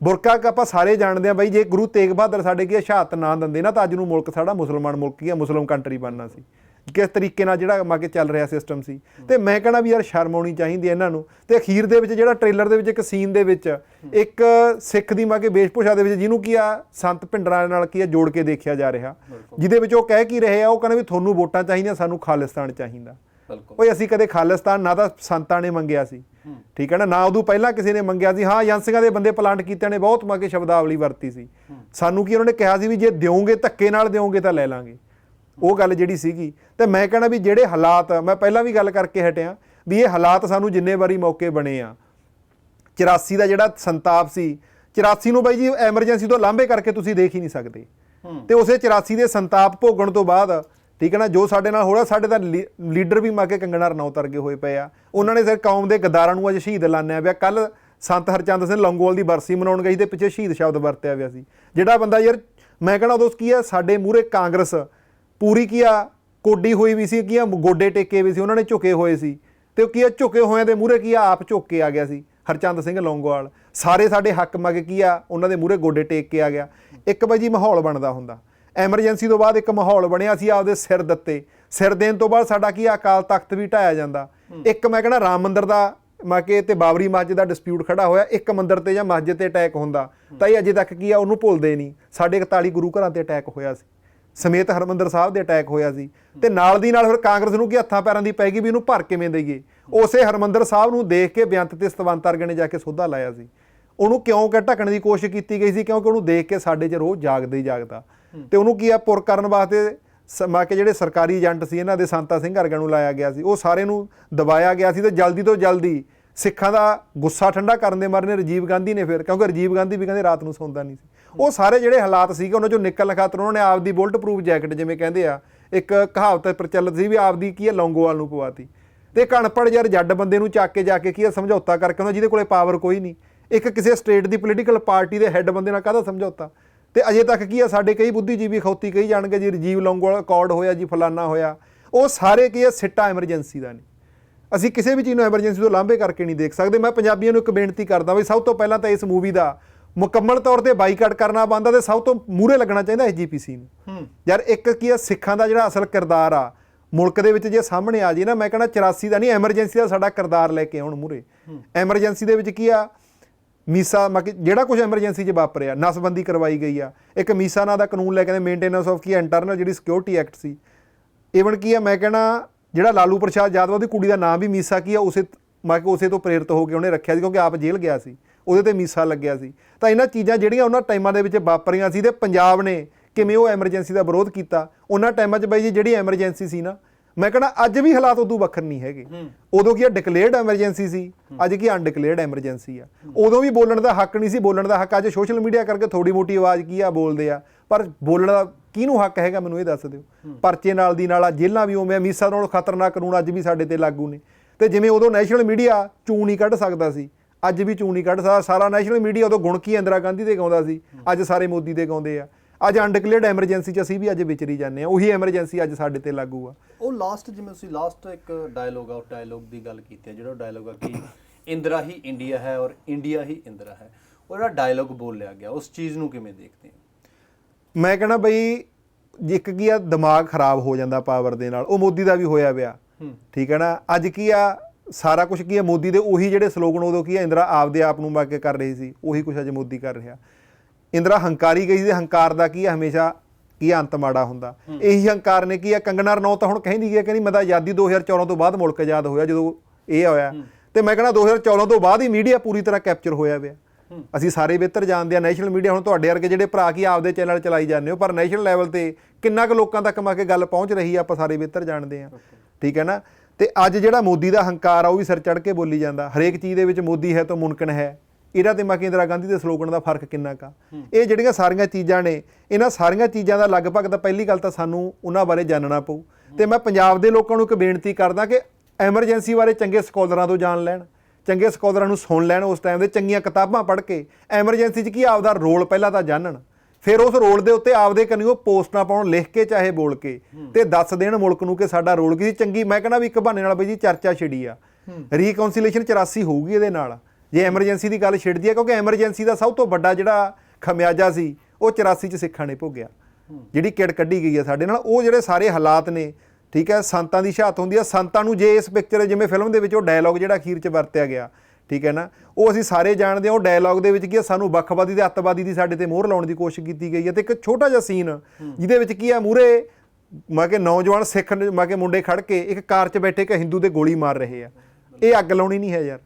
ਬੁਰਕਾ ਕ ਆਪਾਂ ਸਾਰੇ ਜਾਣਦੇ ਆ ਬਾਈ ਜੇ ਗੁਰੂ ਤੇਗ ਬਹਾਦਰ ਸਾਡੇ ਕੀ ਸ਼ਹਾਦਤ ਨਾ ਦਿੰਦੇ ਨਾ ਤਾਂ ਅੱਜ ਨੂੰ ਮੁਲਕ ਸਾਡਾ ਮੁਸਲਮਾਨ ਮੁਲਕ ਕੀ ਆ ਮੁਸਲਮ ਕੰਟਰੀ ਬਣਨਾ ਸੀ। ਕਿਸ ਤਰੀਕੇ ਨਾਲ ਜਿਹੜਾ ਮਾ ਕੇ ਚੱਲ ਰਿਹਾ ਸਿਸਟਮ ਸੀ। ਤੇ ਮੈਂ ਕਹਣਾ ਵੀ ਯਾਰ ਸ਼ਰਮ ਆਉਣੀ ਚਾਹੀਦੀ ਇਹਨਾਂ ਨੂੰ। ਤੇ ਅਖੀਰ ਦੇ ਵਿੱਚ ਜਿਹੜਾ ਟ੍ਰੇਲਰ ਦੇ ਵਿੱਚ ਇੱਕ ਸੀਨ ਦੇ ਵਿੱਚ ਇੱਕ ਸਿੱਖ ਦੀ ਮਾ ਕੇ ਵੇਸ਼ਭੂਸ਼ਾ ਦੇ ਵਿੱਚ ਜਿਹਨੂੰ ਕੀ ਆ ਸੰਤ ਭਿੰਡਰਾਂ ਨਾਲ ਕੀ ਆ ਜੋੜ ਕੇ ਦੇਖਿਆ ਜਾ ਰਿਹਾ। ਜਿਹਦੇ ਵਿੱਚ ਉਹ ਕਹਿ ਕੀ ਰਹੇ ਆ ਉਹ ਕਹਿੰਦੇ ਵੀ ਤੁਹਾਨੂੰ ਵੋਟਾਂ ਚਾਹੀਦੀਆਂ ਸਾਨੂੰ ਖਾਲਿਸਤਾਨ ਚਾਹੀਦਾ। ਬਿਲਕੁਲ। ਓਏ ਅਸੀਂ ਕਦੇ ਖਾਲਿਸਤਾਨ ਨਾ ਤਾਂ ਸੰਤਾਂ ਨੇ ਮੰਗਿਆ ਸੀ। ਠੀਕ ਹੈ ਨਾ? ਨਾ ਉਦੋਂ ਪਹਿਲਾਂ ਕਿਸੇ ਨੇ ਮੰਗਿਆ ਸੀ। ਹਾਂ ਏਜੰਸੀਆਂ ਦੇ ਬੰਦੇ ਪਲਾਂਟ ਕੀਤਿਆਂ ਨੇ ਬਹੁਤ ਮਾਗੇ ਸ਼ਬਦਾਵਲੀ ਵਰਤੀ ਸੀ। ਸਾਨੂੰ ਕੀ ਉਹਨਾਂ ਨੇ ਕਿਹਾ ਸੀ ਵੀ ਜੇ ਦਿਓਗੇ ਧੱਕੇ ਨਾਲ ਦਿਓਗੇ ਤਾਂ ਲੈ ਲਾਂਗੇ। ਉਹ ਗੱਲ ਜਿਹੜੀ ਸੀਗੀ ਤੇ ਮੈਂ ਕਹਿਣਾ ਵੀ ਜਿਹੜੇ ਹਾਲਾਤ ਮੈਂ ਪਹਿਲਾਂ ਵੀ ਗੱਲ ਕਰਕੇ ਹਟਿਆ ਵੀ ਇਹ ਹਾਲਾਤ ਸਾਨੂੰ ਜਿੰਨੇ ਵਾਰੀ ਮੌਕੇ ਬਣੇ ਆ। 84 ਦਾ ਜਿਹੜਾ ਸੰਤਾਪ ਸੀ 84 ਨੂੰ ਬਾਈ ਜੀ ਐਮਰਜੈਂਸੀ ਤੋਂ ਲਾਂਭੇ ਕਰਕੇ ਤੁਸੀਂ ਦੇਖ ਹੀ ਨਹੀਂ ਸਕਦੇ। ਤੇ ਉਸੇ 84 ਦੇ ਸੰਤਾਪ ਭੋਗਣ ਤੋਂ ਬਾਅਦ ਠੀਕ ਹੈ ਨਾ ਜੋ ਸਾਡੇ ਨਾਲ ਹੋ ਰਿਹਾ ਸਾਡੇ ਤਾਂ ਲੀਡਰ ਵੀ ਮਾਕੇ ਕੰਗਣਾ ਰਣੌਤ ਵਰਗੇ ਹੋਏ ਪਏ ਆ। ਉਹਨਾਂ ਨੇ ਸਿਰ ਕੌਮ ਦੇ ਗਦਾਰਾਂ ਨੂੰ ਅੱਜ ਸ਼ਹੀਦ ਲਾਣਿਆ ਪਿਆ। ਕੱਲ ਸੰਤ ਹਰਚੰਦ ਸਿੰਘ ਲੰਗੋਵਾਲ ਦੀ ਬਰਸੀ ਮਨਾਉਣ ਗਈ ਤੇ ਪਿੱਛੇ ਸ਼ਹੀਦ ਸ਼ਬਦ ਵਰਤਿਆ ਪਿਆ ਸੀ। ਜਿਹੜਾ ਬੰਦਾ ਯਾਰ ਮੈਂ ਕਹਿੰਦਾ ਉਦੋਂ ਕੀ ਆ ਸਾਡੇ ਮੂਹਰੇ ਕਾਂਗਰਸ ਪੂਰੀ ਕੀ ਆ ਕੋਡੀ ਹੋਈ ਵੀ ਸੀ ਕੀ ਆ ਗੋਡੇ ਟੇਕੇ ਵੀ ਸੀ ਉਹਨਾਂ ਨੇ ਝੁਕੇ ਹੋਏ ਸੀ। ਤੇ ਉਹ ਕੀ ਆ ਝੁਕੇ ਹੋਇਆਂ ਦੇ ਮੂਹਰੇ ਕੀ ਆ ਆਪ ਝੁੱਕ ਕੇ ਆ ਗਿਆ ਸੀ ਹਰਚੰਦ ਸਿੰਘ ਲੌਂਗੋਵਾਲ। ਸਾਰੇ ਸਾਡੇ ਹੱਕ ਮੰਗ ਕੀ ਆ ਉਹਨਾਂ ਦੇ ਮੂਹਰੇ ਗੋਡੇ ਟੇਕ ਕੇ ਆ ਗਿਆ। ਇੱਕ ਬਾਈ ਜੀ ਮਾਹੌਲ ਬਣਦਾ ਹੁੰਦਾ। ਐਮਰਜੈਂਸੀ ਤੋਂ ਬਾਅਦ ਇੱਕ ਮਾਹੌਲ ਬਣਿਆ ਸੀ ਆਪਦੇ ਸਿਰ ਦਿੱਤੇ ਸਿਰ ਦੇਣ ਤੋਂ ਬਾਅਦ ਸਾਡਾ ਕੀ ਆ, ਅਕਾਲ ਤਖਤ ਵੀ ਢਾਇਆ ਜਾਂਦਾ। ਇੱਕ ਮੈਂ ਕਹਿੰਦਾ ਰਾਮ ਮੰਦਿਰ ਦਾ ਮਾਕੇ ਤੇ ਬਾਬਰੀ ਮਸਜਿਦ ਦਾ ਡਿਸਪਿਊਟ ਖੜਾ ਹੋਇਆ ਇੱਕ ਮੰਦਿਰ ਤੇ ਜਾਂ ਮਸਜਿਦ ਤੇ ਅਟੈਕ ਹੁੰਦਾ। ਤਾਂ ਇਹ ਅਜੇ ਤੱਕ ਕੀ ਆ ਉਹਨੂੰ ਭੁੱਲਦੇ ਨਹੀਂ। ਸਾਡੇ 41 ਗੁਰੂ ਘਰਾਂ ਤੇ ਅਟੈਕ ਹੋਇਆ ਸੀ। ਸਮੇਤ ਹਰਮੰਦਰ ਸਾਹਿਬ ਦੇ ਅਟੈਕ ਹੋਇਆ ਸੀ ਤੇ ਨਾਲ ਦੀ ਨਾਲ ਫਿਰ ਕਾਂਗਰਸ ਨੂੰ ਕੀ ਹੱਥਾਂ ਪੈਰਾਂ ਦੀ ਪੈ ਗਈ ਵੀ ਇਹਨੂੰ ਭਰ ਕਿਵੇਂ ਦਈਏ? ਉਸੇ ਹਰਮੰਦਰ ਸਾਹਿਬ ਨੂੰ ਦੇਖ ਕੇ ਬੇਅੰਤ ਤੇ ਸਤਵੰਤ ਵਰਗੇ ਨੇ ਜਾ ਕੇ ਸੋਧਾ ਲਾਇਆ ਸੀ। ਉਹਨੂੰ ਕਿਉਂ ਕਿ ਢੱਕਣ ਦੀ ਕੋਸ਼ਿਸ਼ ਕੀਤੀ ਗਈ ਸੀ? ਕਿਉਂਕਿ ਉਹਨੂੰ ਦੇਖ ਕੇ ਸਾਡੇ 'ਚ ਰੋਜ਼ ਜਾਗਦਾ ਹੀ ਜਾਗਦਾ। ਤੇ ਉਹਨੂੰ ਕੀ ਆ ਪੁਰ ਕਰਨ ਵਾਸਤੇ ਸਮਾ ਕੇ ਜਿਹੜੇ ਸਰਕਾਰੀ ਏਜੰਟ ਸੀ ਇਹਨਾਂ ਦੇ ਸੰਤਾ ਸਿੰਘ ਵਰਗਿਆਂ ਨੂੰ ਲਾਇਆ ਗਿਆ ਸੀ। ਉਹ ਸਾਰੇ ਨੂੰ ਦਬਾਇਆ ਗਿਆ ਸੀ ਤੇ ਜਲਦੀ ਤੋਂ ਜਲਦੀ ਸਿੱਖਾਂ ਦਾ ਗੁੱਸਾ ਠੰਡਾ ਕਰਨ ਦੇ ਮਾਰੇ ਰਾਜੀਵ ਗਾਂਧੀ ਨੇ ਫਿਰ ਕਿਉਂਕਿ ਰਾਜੀਵ ਗਾਂਧੀ ਵੀ ਕਹਿੰਦੇ ਰਾਤ ਨੂੰ ਸੌਂਦਾ ਨਹੀਂ ਸੀ। ਉਹ ਸਾਰੇ ਜਿਹੜੇ ਹਾਲਾਤ ਸੀਗੇ, ਉਹਨਾਂ ਚੋਂ ਨਿਕਲਣ ਖਾਤਰ ਉਹਨਾਂ ਨੇ ਆਪਦੀ ਬੁਲਟ ਪ੍ਰੂਫ ਜੈਕਟ, ਜਿਵੇਂ ਕਹਿੰਦੇ ਆ, ਇੱਕ ਕਹਾਵਤ ਪ੍ਰਚਲਿਤ ਸੀ ਵੀ ਆਪਦੀ ਕੀ ਹੈ ਲੌਂਗੋਵਾਲ ਨੂੰ ਪਵਾਤੀ। ਤੇ ਕਣਪੜ ਯਾਰ ਜੱਡ ਬੰਦੇ ਨੂੰ ਚੱਕ ਕੇ ਜਾ ਕੇ ਕੀ ਹੈ ਸਮਝੌਤਾ ਕਰਕੇ ਉਹਨਾਂ ਜਿਹਦੇ ਕੋਲੇ ਪਾਵਰ ਕੋਈ ਨਹੀਂ। ਇੱਕ ਕਿਸੇ ਸਟੇਟ ਦੀ ਪੋਲੀਟੀਕਲ ਪਾਰਟੀ ਦੇ ਹੈੱਡ ਬੰਦੇ ਨਾਲ ਕਾਹਦਾ ਸਮਝੌਤਾ? ਤੇ ਅਜੇ ਤੱਕ ਕੀ ਆ, ਸਾਡੇ ਕਈ ਬੁੱਧੀਜੀਵੀ ਖੌਤੀ ਕਹੀ ਜਾਣਗੇ ਜੀ, ਰਜੀਵ ਲੌਂਗੋਵਾਲ ਅਕੋਰਡ ਹੋਇਆ ਜੀ, ਫਲਾਨਾ ਹੋਇਆ। ਉਹ ਸਾਰੇ ਕੀ ਆ, ਸਿੱਟਾ ਐਮਰਜੈਂਸੀ ਦਾ ਨਹੀਂ। ਅਸੀਂ ਕਿਸੇ ਵੀ ਚੀਜ਼ ਨੂੰ ਐਮਰਜੈਂਸੀ ਤੋਂ ਲਾਂਭੇ ਕਰਕੇ ਨਹੀਂ ਦੇਖ ਸਕਦੇ। ਮੈਂ ਪੰਜਾਬੀਆਂ ਨੂੰ ਇੱਕ ਬੇਨਤੀ ਕਰਦਾ ਵੀ ਸਭ ਤੋਂ ਪਹਿਲਾਂ ਤਾਂ ਇਸ ਮੂਵੀ ਦਾ ਮੁਕੰਮਲ ਤੌਰ ਤੇ ਬਾਈਕਾਟ ਕਰਨਾ ਬੰਦਾ ਤੇ ਸਭ ਤੋਂ ਮੂਹਰੇ ਲੱਗਣਾ ਚਾਹੀਦਾ ਐਸਜੀਪੀਸੀ ਨੂੰ। ਯਾਰ ਇੱਕ ਕੀ ਆ ਸਿੱਖਾਂ ਦਾ ਜਿਹੜਾ ਅਸਲ ਕਿਰਦਾਰ ਆ ਮੁਲਕ ਦੇ ਵਿੱਚ ਜੇ ਸਾਹਮਣੇ ਆ ਜੇ ਨਾ ਮੈਂ ਕਹਿੰਦਾ 84 ਦਾ ਨਹੀਂ ਐਮਰਜੈਂਸੀ ਦਾ ਸਾਡਾ ਕਿਰਦਾਰ ਲੈ ਕੇ ਆਉਣ ਮੂਹਰੇ। ਐਮਰਜੈਂਸੀ ਦੇ ਵਿੱਚ ਕੀ ਆ ਮੀਸਾ ਜਿਹੜਾ ਕੁਝ ਐਮਰਜੈਂਸੀ 'ਚ ਵਾਪਰਿਆ ਨਸਬੰਦੀ ਕਰਵਾਈ ਗਈ ਆ। ਇੱਕ ਮੀਸਾ ਨਾਂ ਦਾ ਕਾਨੂੰਨ ਲੈ ਕੇ ਮੇਨਟੇਨੈਂਸ ਆਫ ਕੀ ਇੰਟਰਨਲ ਜਿਹੜੀ ਸਿਕਿਉਰਿਟੀ ਐਕਟ ਸੀ। ਈਵਨ ਕੀ ਆ ਮੈਂ ਕਹਿਣਾ ਜਿਹੜਾ ਲਾਲੂ ਪ੍ਰਸ਼ਾਦ ਯਾਦਵ ਉਹਦੀ ਕੁੜੀ ਦਾ ਨਾਮ ਵੀ ਮੀਸਾ ਕੀ ਆ ਉਸੇ ਮੈਂ ਕਿ ਉਸੇ ਤੋਂ ਪ੍ਰੇਰਿਤ ਹੋ ਕੇ ਉਹਨੇ ਰੱਖਿਆ ਸੀ ਕਿਉਂਕਿ ਆਪ ਜੇਲ੍ਹ ਗਿਆ ਸੀ। ਉਹਦੇ ਤੇ ਮੀਸਾ ਲੱਗਿਆ ਸੀ। ਤਾਂ ਇਹਨਾਂ ਚੀਜ਼ਾਂ ਜਿਹੜੀਆਂ ਉਹਨਾਂ ਟਾਈਮਾਂ ਦੇ ਵਿੱਚ ਵਾਪਰੀਆਂ ਸੀ ਤੇ ਪੰਜਾਬ ਨੇ ਕਿਵੇਂ ਉਹ ਐਮਰਜੈਂਸੀ ਦਾ ਵਿਰੋਧ ਕੀਤਾ ਉਹਨਾਂ ਟਾਈਮਾਂ 'ਚ ਬਾਈ ਜੀ ਜਿਹੜੀ ਐਮਰਜੈਂਸੀ ਸੀ ਨਾ ਮੈਂ ਕਹਿੰਦਾ ਅੱਜ ਵੀ ਹਾਲਾਤ ਉਦੋਂ ਵੱਖਰ ਨਹੀਂ ਹੈਗੇ। ਉਦੋਂ ਕੀ ਡਿਕਲੇਅਰਡ ਐਮਰਜੈਂਸੀ ਸੀ ਅੱਜ ਕੀ ਅਨਡਿਕਲੇਅਰਡ ਐਮਰਜੈਂਸੀ ਆ। ਉਦੋਂ ਵੀ ਬੋਲਣ ਦਾ ਹੱਕ ਨਹੀਂ ਸੀ ਬੋਲਣ ਦਾ ਹੱਕ ਅੱਜ ਸੋਸ਼ਲ ਮੀਡੀਆ ਕਰਕੇ ਥੋੜੀ ਮੋਟੀ ਆਵਾਜ਼ ਕੀ ਆ ਬੋਲਦੇ ਆ। ਪਰ ਬੋਲਣ ਦਾ ਕਿਹਨੂੰ ਹੱਕ ਹੈਗਾ ਮੈਨੂੰ ਇਹ ਦੱਸ ਦਿਓ। ਪਰਚੇ ਨਾਲ ਦੀ ਨਾਲ ਆ ਜੇਲ੍ਹਾਂ ਵੀ ਉਵੇਂ ਆ, ਮੀਸਾ ਨਾਲੋਂ ਖਤਰਨਾਕ ਕਾਨੂੰਨ ਅੱਜ ਵੀ ਸਾਡੇ ਤੇ ਲਾਗੂ ਨੇ। ਤੇ ਜਿਵੇਂ ਉਦੋਂ ਨੈਸ਼ਨਲ ਮੀਡੀਆ ਚੂੰ ਨਹੀਂ ਕੱਢ ਸਕਦਾ ਸੀ ਅੱਜ ਵੀ ਚੂੰ ਨਹੀਂ ਕੱਢ ਸਕਦਾ। ਸਾਰਾ ਨੈਸ਼ਨਲ ਮੀਡੀਆ ਉਦੋਂ ਗੁਣ ਕੀ ਇੰਦਰਾ ਗਾਂਧੀ ਤੇ ਗਾਉਂਦਾ ਸੀ। ਅੱਜ ਸਾਰੇ ਮੋਦੀ ਤੇ ਗਾਉਂਦੇ ਆ। ਅੱਜ ਅਨਡਿਕਲੇਅਰਡ ਐਮਰਜੈਂਸੀ 'ਚ ਅਸੀਂ ਵੀ ਅੱਜ ਵਿਚਰੀ ਜਾਂਦੇ ਆ। ਉਹੀ ਐਮਰਜੈਂਸੀ ਅੱਜ ਸਾਡੇ ਤੇ ਲਾਗੂ ਆ। ਉਹ ਲਾਸਟ ਜਿਵੇਂ ਤੁਸੀਂ ਲਾਸਟ ਇੱਕ ਡਾਇਲੋਗ ਆ ਡਾਇਲੋਗ ਦੀ ਗੱਲ ਕੀਤੀ ਹੈ ਜਿਹੜਾ ਡਾਇਲੋਗ ਆ ਕਿ ਇੰਦਰਾ ਹੀ ਇੰਡੀਆ ਹੈ ਔਰ ਇੰਡੀਆ ਹੀ ਇੰਦਰਾ ਹੈ। ਉਹ ਜਿਹੜਾ ਡਾਇਲੋਗ ਬੋਲਿਆ ਗਿਆ ਉਸ ਚੀਜ਼ ਨੂੰ ਕਿਵੇਂ ਦੇਖਦੇ ਹੋ? ਮੈਂ ਕਹਣਾ ਬਈ ਇੱਕ ਕੀ ਆ ਦਿਮਾਗ ਖਰਾਬ ਹੋ ਜਾਂਦਾ ਪਾਵਰ ਦੇ ਨਾਲ। ਉਹ ਮੋਦੀ ਦਾ ਵੀ ਹੋਇਆ ਪਿਆ। ਠੀਕ ਹੈ ਨਾ? ਅੱਜ ਕੀ ਆ ਸਾਰਾ ਕੁਝ ਕੀ ਆ ਮੋਦੀ ਦੇ ਉਹੀ ਜਿਹੜੇ ਸਲੋਗਨ ਉਦੋਂ ਕੀ ਆ ਇੰਦਰਾ ਆਪਦੇ ਆਪ ਨੂੰ ਕੇ ਕਰ ਰਹੀ ਸੀ। ਉਹੀ ਕੁਝ ਅੱਜ ਮੋਦੀ ਕਰ ਰਿਹਾ। ਇੰਦਰਾ ਹੰਕਾਰੀ ਗਈ ਸੀ। ਹੰਕਾਰ ਦਾ ਕੀ ਆ ਹਮੇਸ਼ਾ ਕੀ ਅੰਤ ਮਾੜਾ ਹੁੰਦਾ। ਇਹੀ ਹੰਕਾਰ ਨੇ ਕੀ ਆ ਕੰਗਨਾ ਰਣੌਤ ਤਾਂ ਹੁਣ ਕਹਿੰਦੀ ਹੈ ਕਹਿੰਦੀ ਮੈਂ ਤਾਂ ਆਜ਼ਾਦੀ 2014 ਤੋਂ ਬਾਅਦ ਮੁਲਕ ਆਜ਼ਾਦ ਹੋਇਆ ਜਦੋਂ ਇਹ ਹੋਇਆ। ਤੇ ਮੈਂ ਕਹਿੰਦਾ 2014 ਤੋਂ ਬਾਅਦ ਹੀ ਮੀਡੀਆ ਪੂਰੀ ਤਰ੍ਹਾਂ ਕੈਪਚਰ ਹੋਇਆ ਪਿਆ। ਅਸੀਂ ਸਾਰੇ ਬਿਹਤਰ ਜਾਣਦੇ ਆ ਨੈਸ਼ਨਲ ਮੀਡੀਆ ਹੁਣ ਤੁਹਾਡੇ ਵਰਗੇ ਜਿਹੜੇ ਭਰਾ ਕੀ ਆਪਦੇ ਚੈਨਲ ਚਲਾਈ ਜਾਂਦੇ ਹੋ ਪਰ ਨੈਸ਼ਨਲ ਲੈਵਲ ਤੇ ਕਿੰਨਾ ਕੁ ਲੋਕਾਂ ਤੱਕ ਮਾ ਕੇ ਗੱਲ ਪਹੁੰਚ ਰਹੀ ਆ ਆਪਾਂ ਸਾਰੇ ਬਿਹਤਰ ਜਾਣਦੇ ਆ ਠੀਕ ਹੈ ਨਾ? ਤੇ ਅੱਜ ਜਿਹੜਾ ਮੋਦੀ ਦਾ ਹੰਕਾਰ ਆ ਉਹ ਵੀ ਸਿਰ ਚੜ ਕੇ ਬੋਲੀ ਜਾਂਦਾ। ਹਰੇਕ ਚੀਜ਼ ਦੇ ਵਿੱਚ ਮੋਦੀ ਹੈ ਤਾਂ ਮੁਮਕਿਨ ਹੈ। ਇਹਦਾ ਤੇ ਇੰਦਰਾ ਗਾਂਧੀ ਦੇ ਸਲੋਗਨ ਦਾ ਫ਼ਰਕ ਕਿੰਨਾ ਕਾ ਇਹ ਜਿਹੜੀਆਂ ਸਾਰੀਆਂ ਚੀਜ਼ਾਂ ਨੇ ਇਹਨਾਂ ਸਾਰੀਆਂ ਚੀਜ਼ਾਂ ਦਾ ਲਗਭਗ ਤਾਂ ਪਹਿਲੀ ਗੱਲ ਤਾਂ ਸਾਨੂੰ ਉਹਨਾਂ ਬਾਰੇ ਜਾਣਨਾ ਪਊ। ਤੇ ਮੈਂ ਪੰਜਾਬ ਦੇ ਲੋਕਾਂ ਨੂੰ ਇੱਕ ਬੇਨਤੀ ਕਰਦਾ ਕਿ ਐਮਰਜੈਂਸੀ ਬਾਰੇ ਚੰਗੇ ਸਕਾਲਰਾਂ ਤੋਂ ਜਾਣ ਲੈਣ ਚੰਗੇ ਸਕਾਲਰਾਂ ਨੂੰ ਸੁਣ ਲੈਣ ਉਸ ਟਾਈਮ ਦੇ ਚੰਗੀਆਂ ਕਿਤਾਬਾਂ ਪੜ੍ਹ ਕੇ ਐਮਰਜੈਂਸੀ 'ਚ ਕੀ ਆਪਦਾ ਰੋਲ ਪਹਿਲਾਂ ਤਾਂ ਜਾਣਨ। ਫਿਰ ਉਸ ਰੋਲ ਦੇ ਉੱਤੇ ਆਪਦੇ ਕਨੀਓ ਪੋਸਟਾਂ ਪਾਉਣ ਲਿਖ ਕੇ ਚਾਹੇ ਬੋਲ ਕੇ ਤੇ ਦੱਸ ਦੇਣ ਮੁਲਕ ਨੂੰ ਕਿ ਸਾਡਾ ਰੋਲ ਕੀ ਸੀ। ਚੰਗੀ ਮੈਂ ਕਹਿੰਦਾ ਵੀ ਇੱਕ ਬਹਾਨੇ ਨਾਲ ਬਈ ਜੀ ਚਰਚਾ ਛਿੜੀ ਆ। ਰੀਕਾਉਂਸੀਲੇਸ਼ਨ 84 ਹੋਊਗੀ ਇਹਦੇ ਨਾਲ। ਜੇ ਐਮਰਜੈਂਸੀ ਦੀ ਗੱਲ ਛਿੜਦੀ ਹੈ ਕਿਉਂਕਿ ਐਮਰਜੈਂਸੀ ਦਾ ਸਭ ਤੋਂ ਵੱਡਾ ਜਿਹੜਾ ਖਮਿਆਜਾ ਸੀ ਉਹ 84 ਚ ਸਿੱਖਾਂ ਨੇ ਭੋਗਿਆ। ਜਿਹੜੀ ਕਿੜ ਕੱਢੀ ਗਈ ਹੈ ਸਾਡੇ ਨਾਲ ਉਹ ਜਿਹੜੇ ਸਾਰੇ ਹਾਲਾਤ ਨੇ ਠੀਕ ਹੈ ਸੰਤਾਂ ਦੀ ਸ਼ਹਾਦਤ ਹੁੰਦੀ ਹੈ ਸੰਤਾਂ ਨੂੰ ਜੇ ਇਸ ਪਿਕਚਰ ਜਿਵੇਂ ਫਿਲਮ ਦੇ ਵਿੱਚ ਉਹ ਡਾਇਲੌਗ ਜਿਹੜਾ ਅਖੀਰ ਚ ਵਰਤਿਆ ਗਿਆ ਠੀਕ ਹੈ ਨਾ? ਉਹ ਅਸੀਂ ਸਾਰੇ ਜਾਣਦੇ ਹਾਂ, ਉਹ ਡਾਇਲੌਗ ਦੇ ਵਿੱਚ ਕੀ ਹੈ? ਸਾਨੂੰ ਵੱਖਵਾਦੀ ਤੇ ਅੱਤਵਾਦੀ ਦੀ ਸਾਡੇ ਤੇ ਮੋਹਰ ਲਾਉਣ ਦੀ ਕੋਸ਼ਿਸ਼ ਕੀਤੀ ਗਈ ਹੈ ਤੇ ਇੱਕ ਛੋਟਾ ਜਿਹਾ ਸੀਨ ਜਿਹਦੇ ਵਿੱਚ ਕੀ ਹੈ? ਮੂਰੇ ਮੈਂ ਕਿ ਨੌਜਵਾਨ ਸਿੱਖ ਮੈਂ ਕਿ ਮੁੰਡੇ ਖੜ ਕੇ ਇੱਕ ਕਾਰ 'ਚ ਬੈਠੇ ਇੱਕ ਹਿੰਦੂ ਤੇ ਗੋਲੀ ਮਾਰ ਰਹੇ ਆ। ਇਹ ਅੱਗ ਲਾਉਣੀ ਨਹੀਂ ਹੈ ਯਾਰ।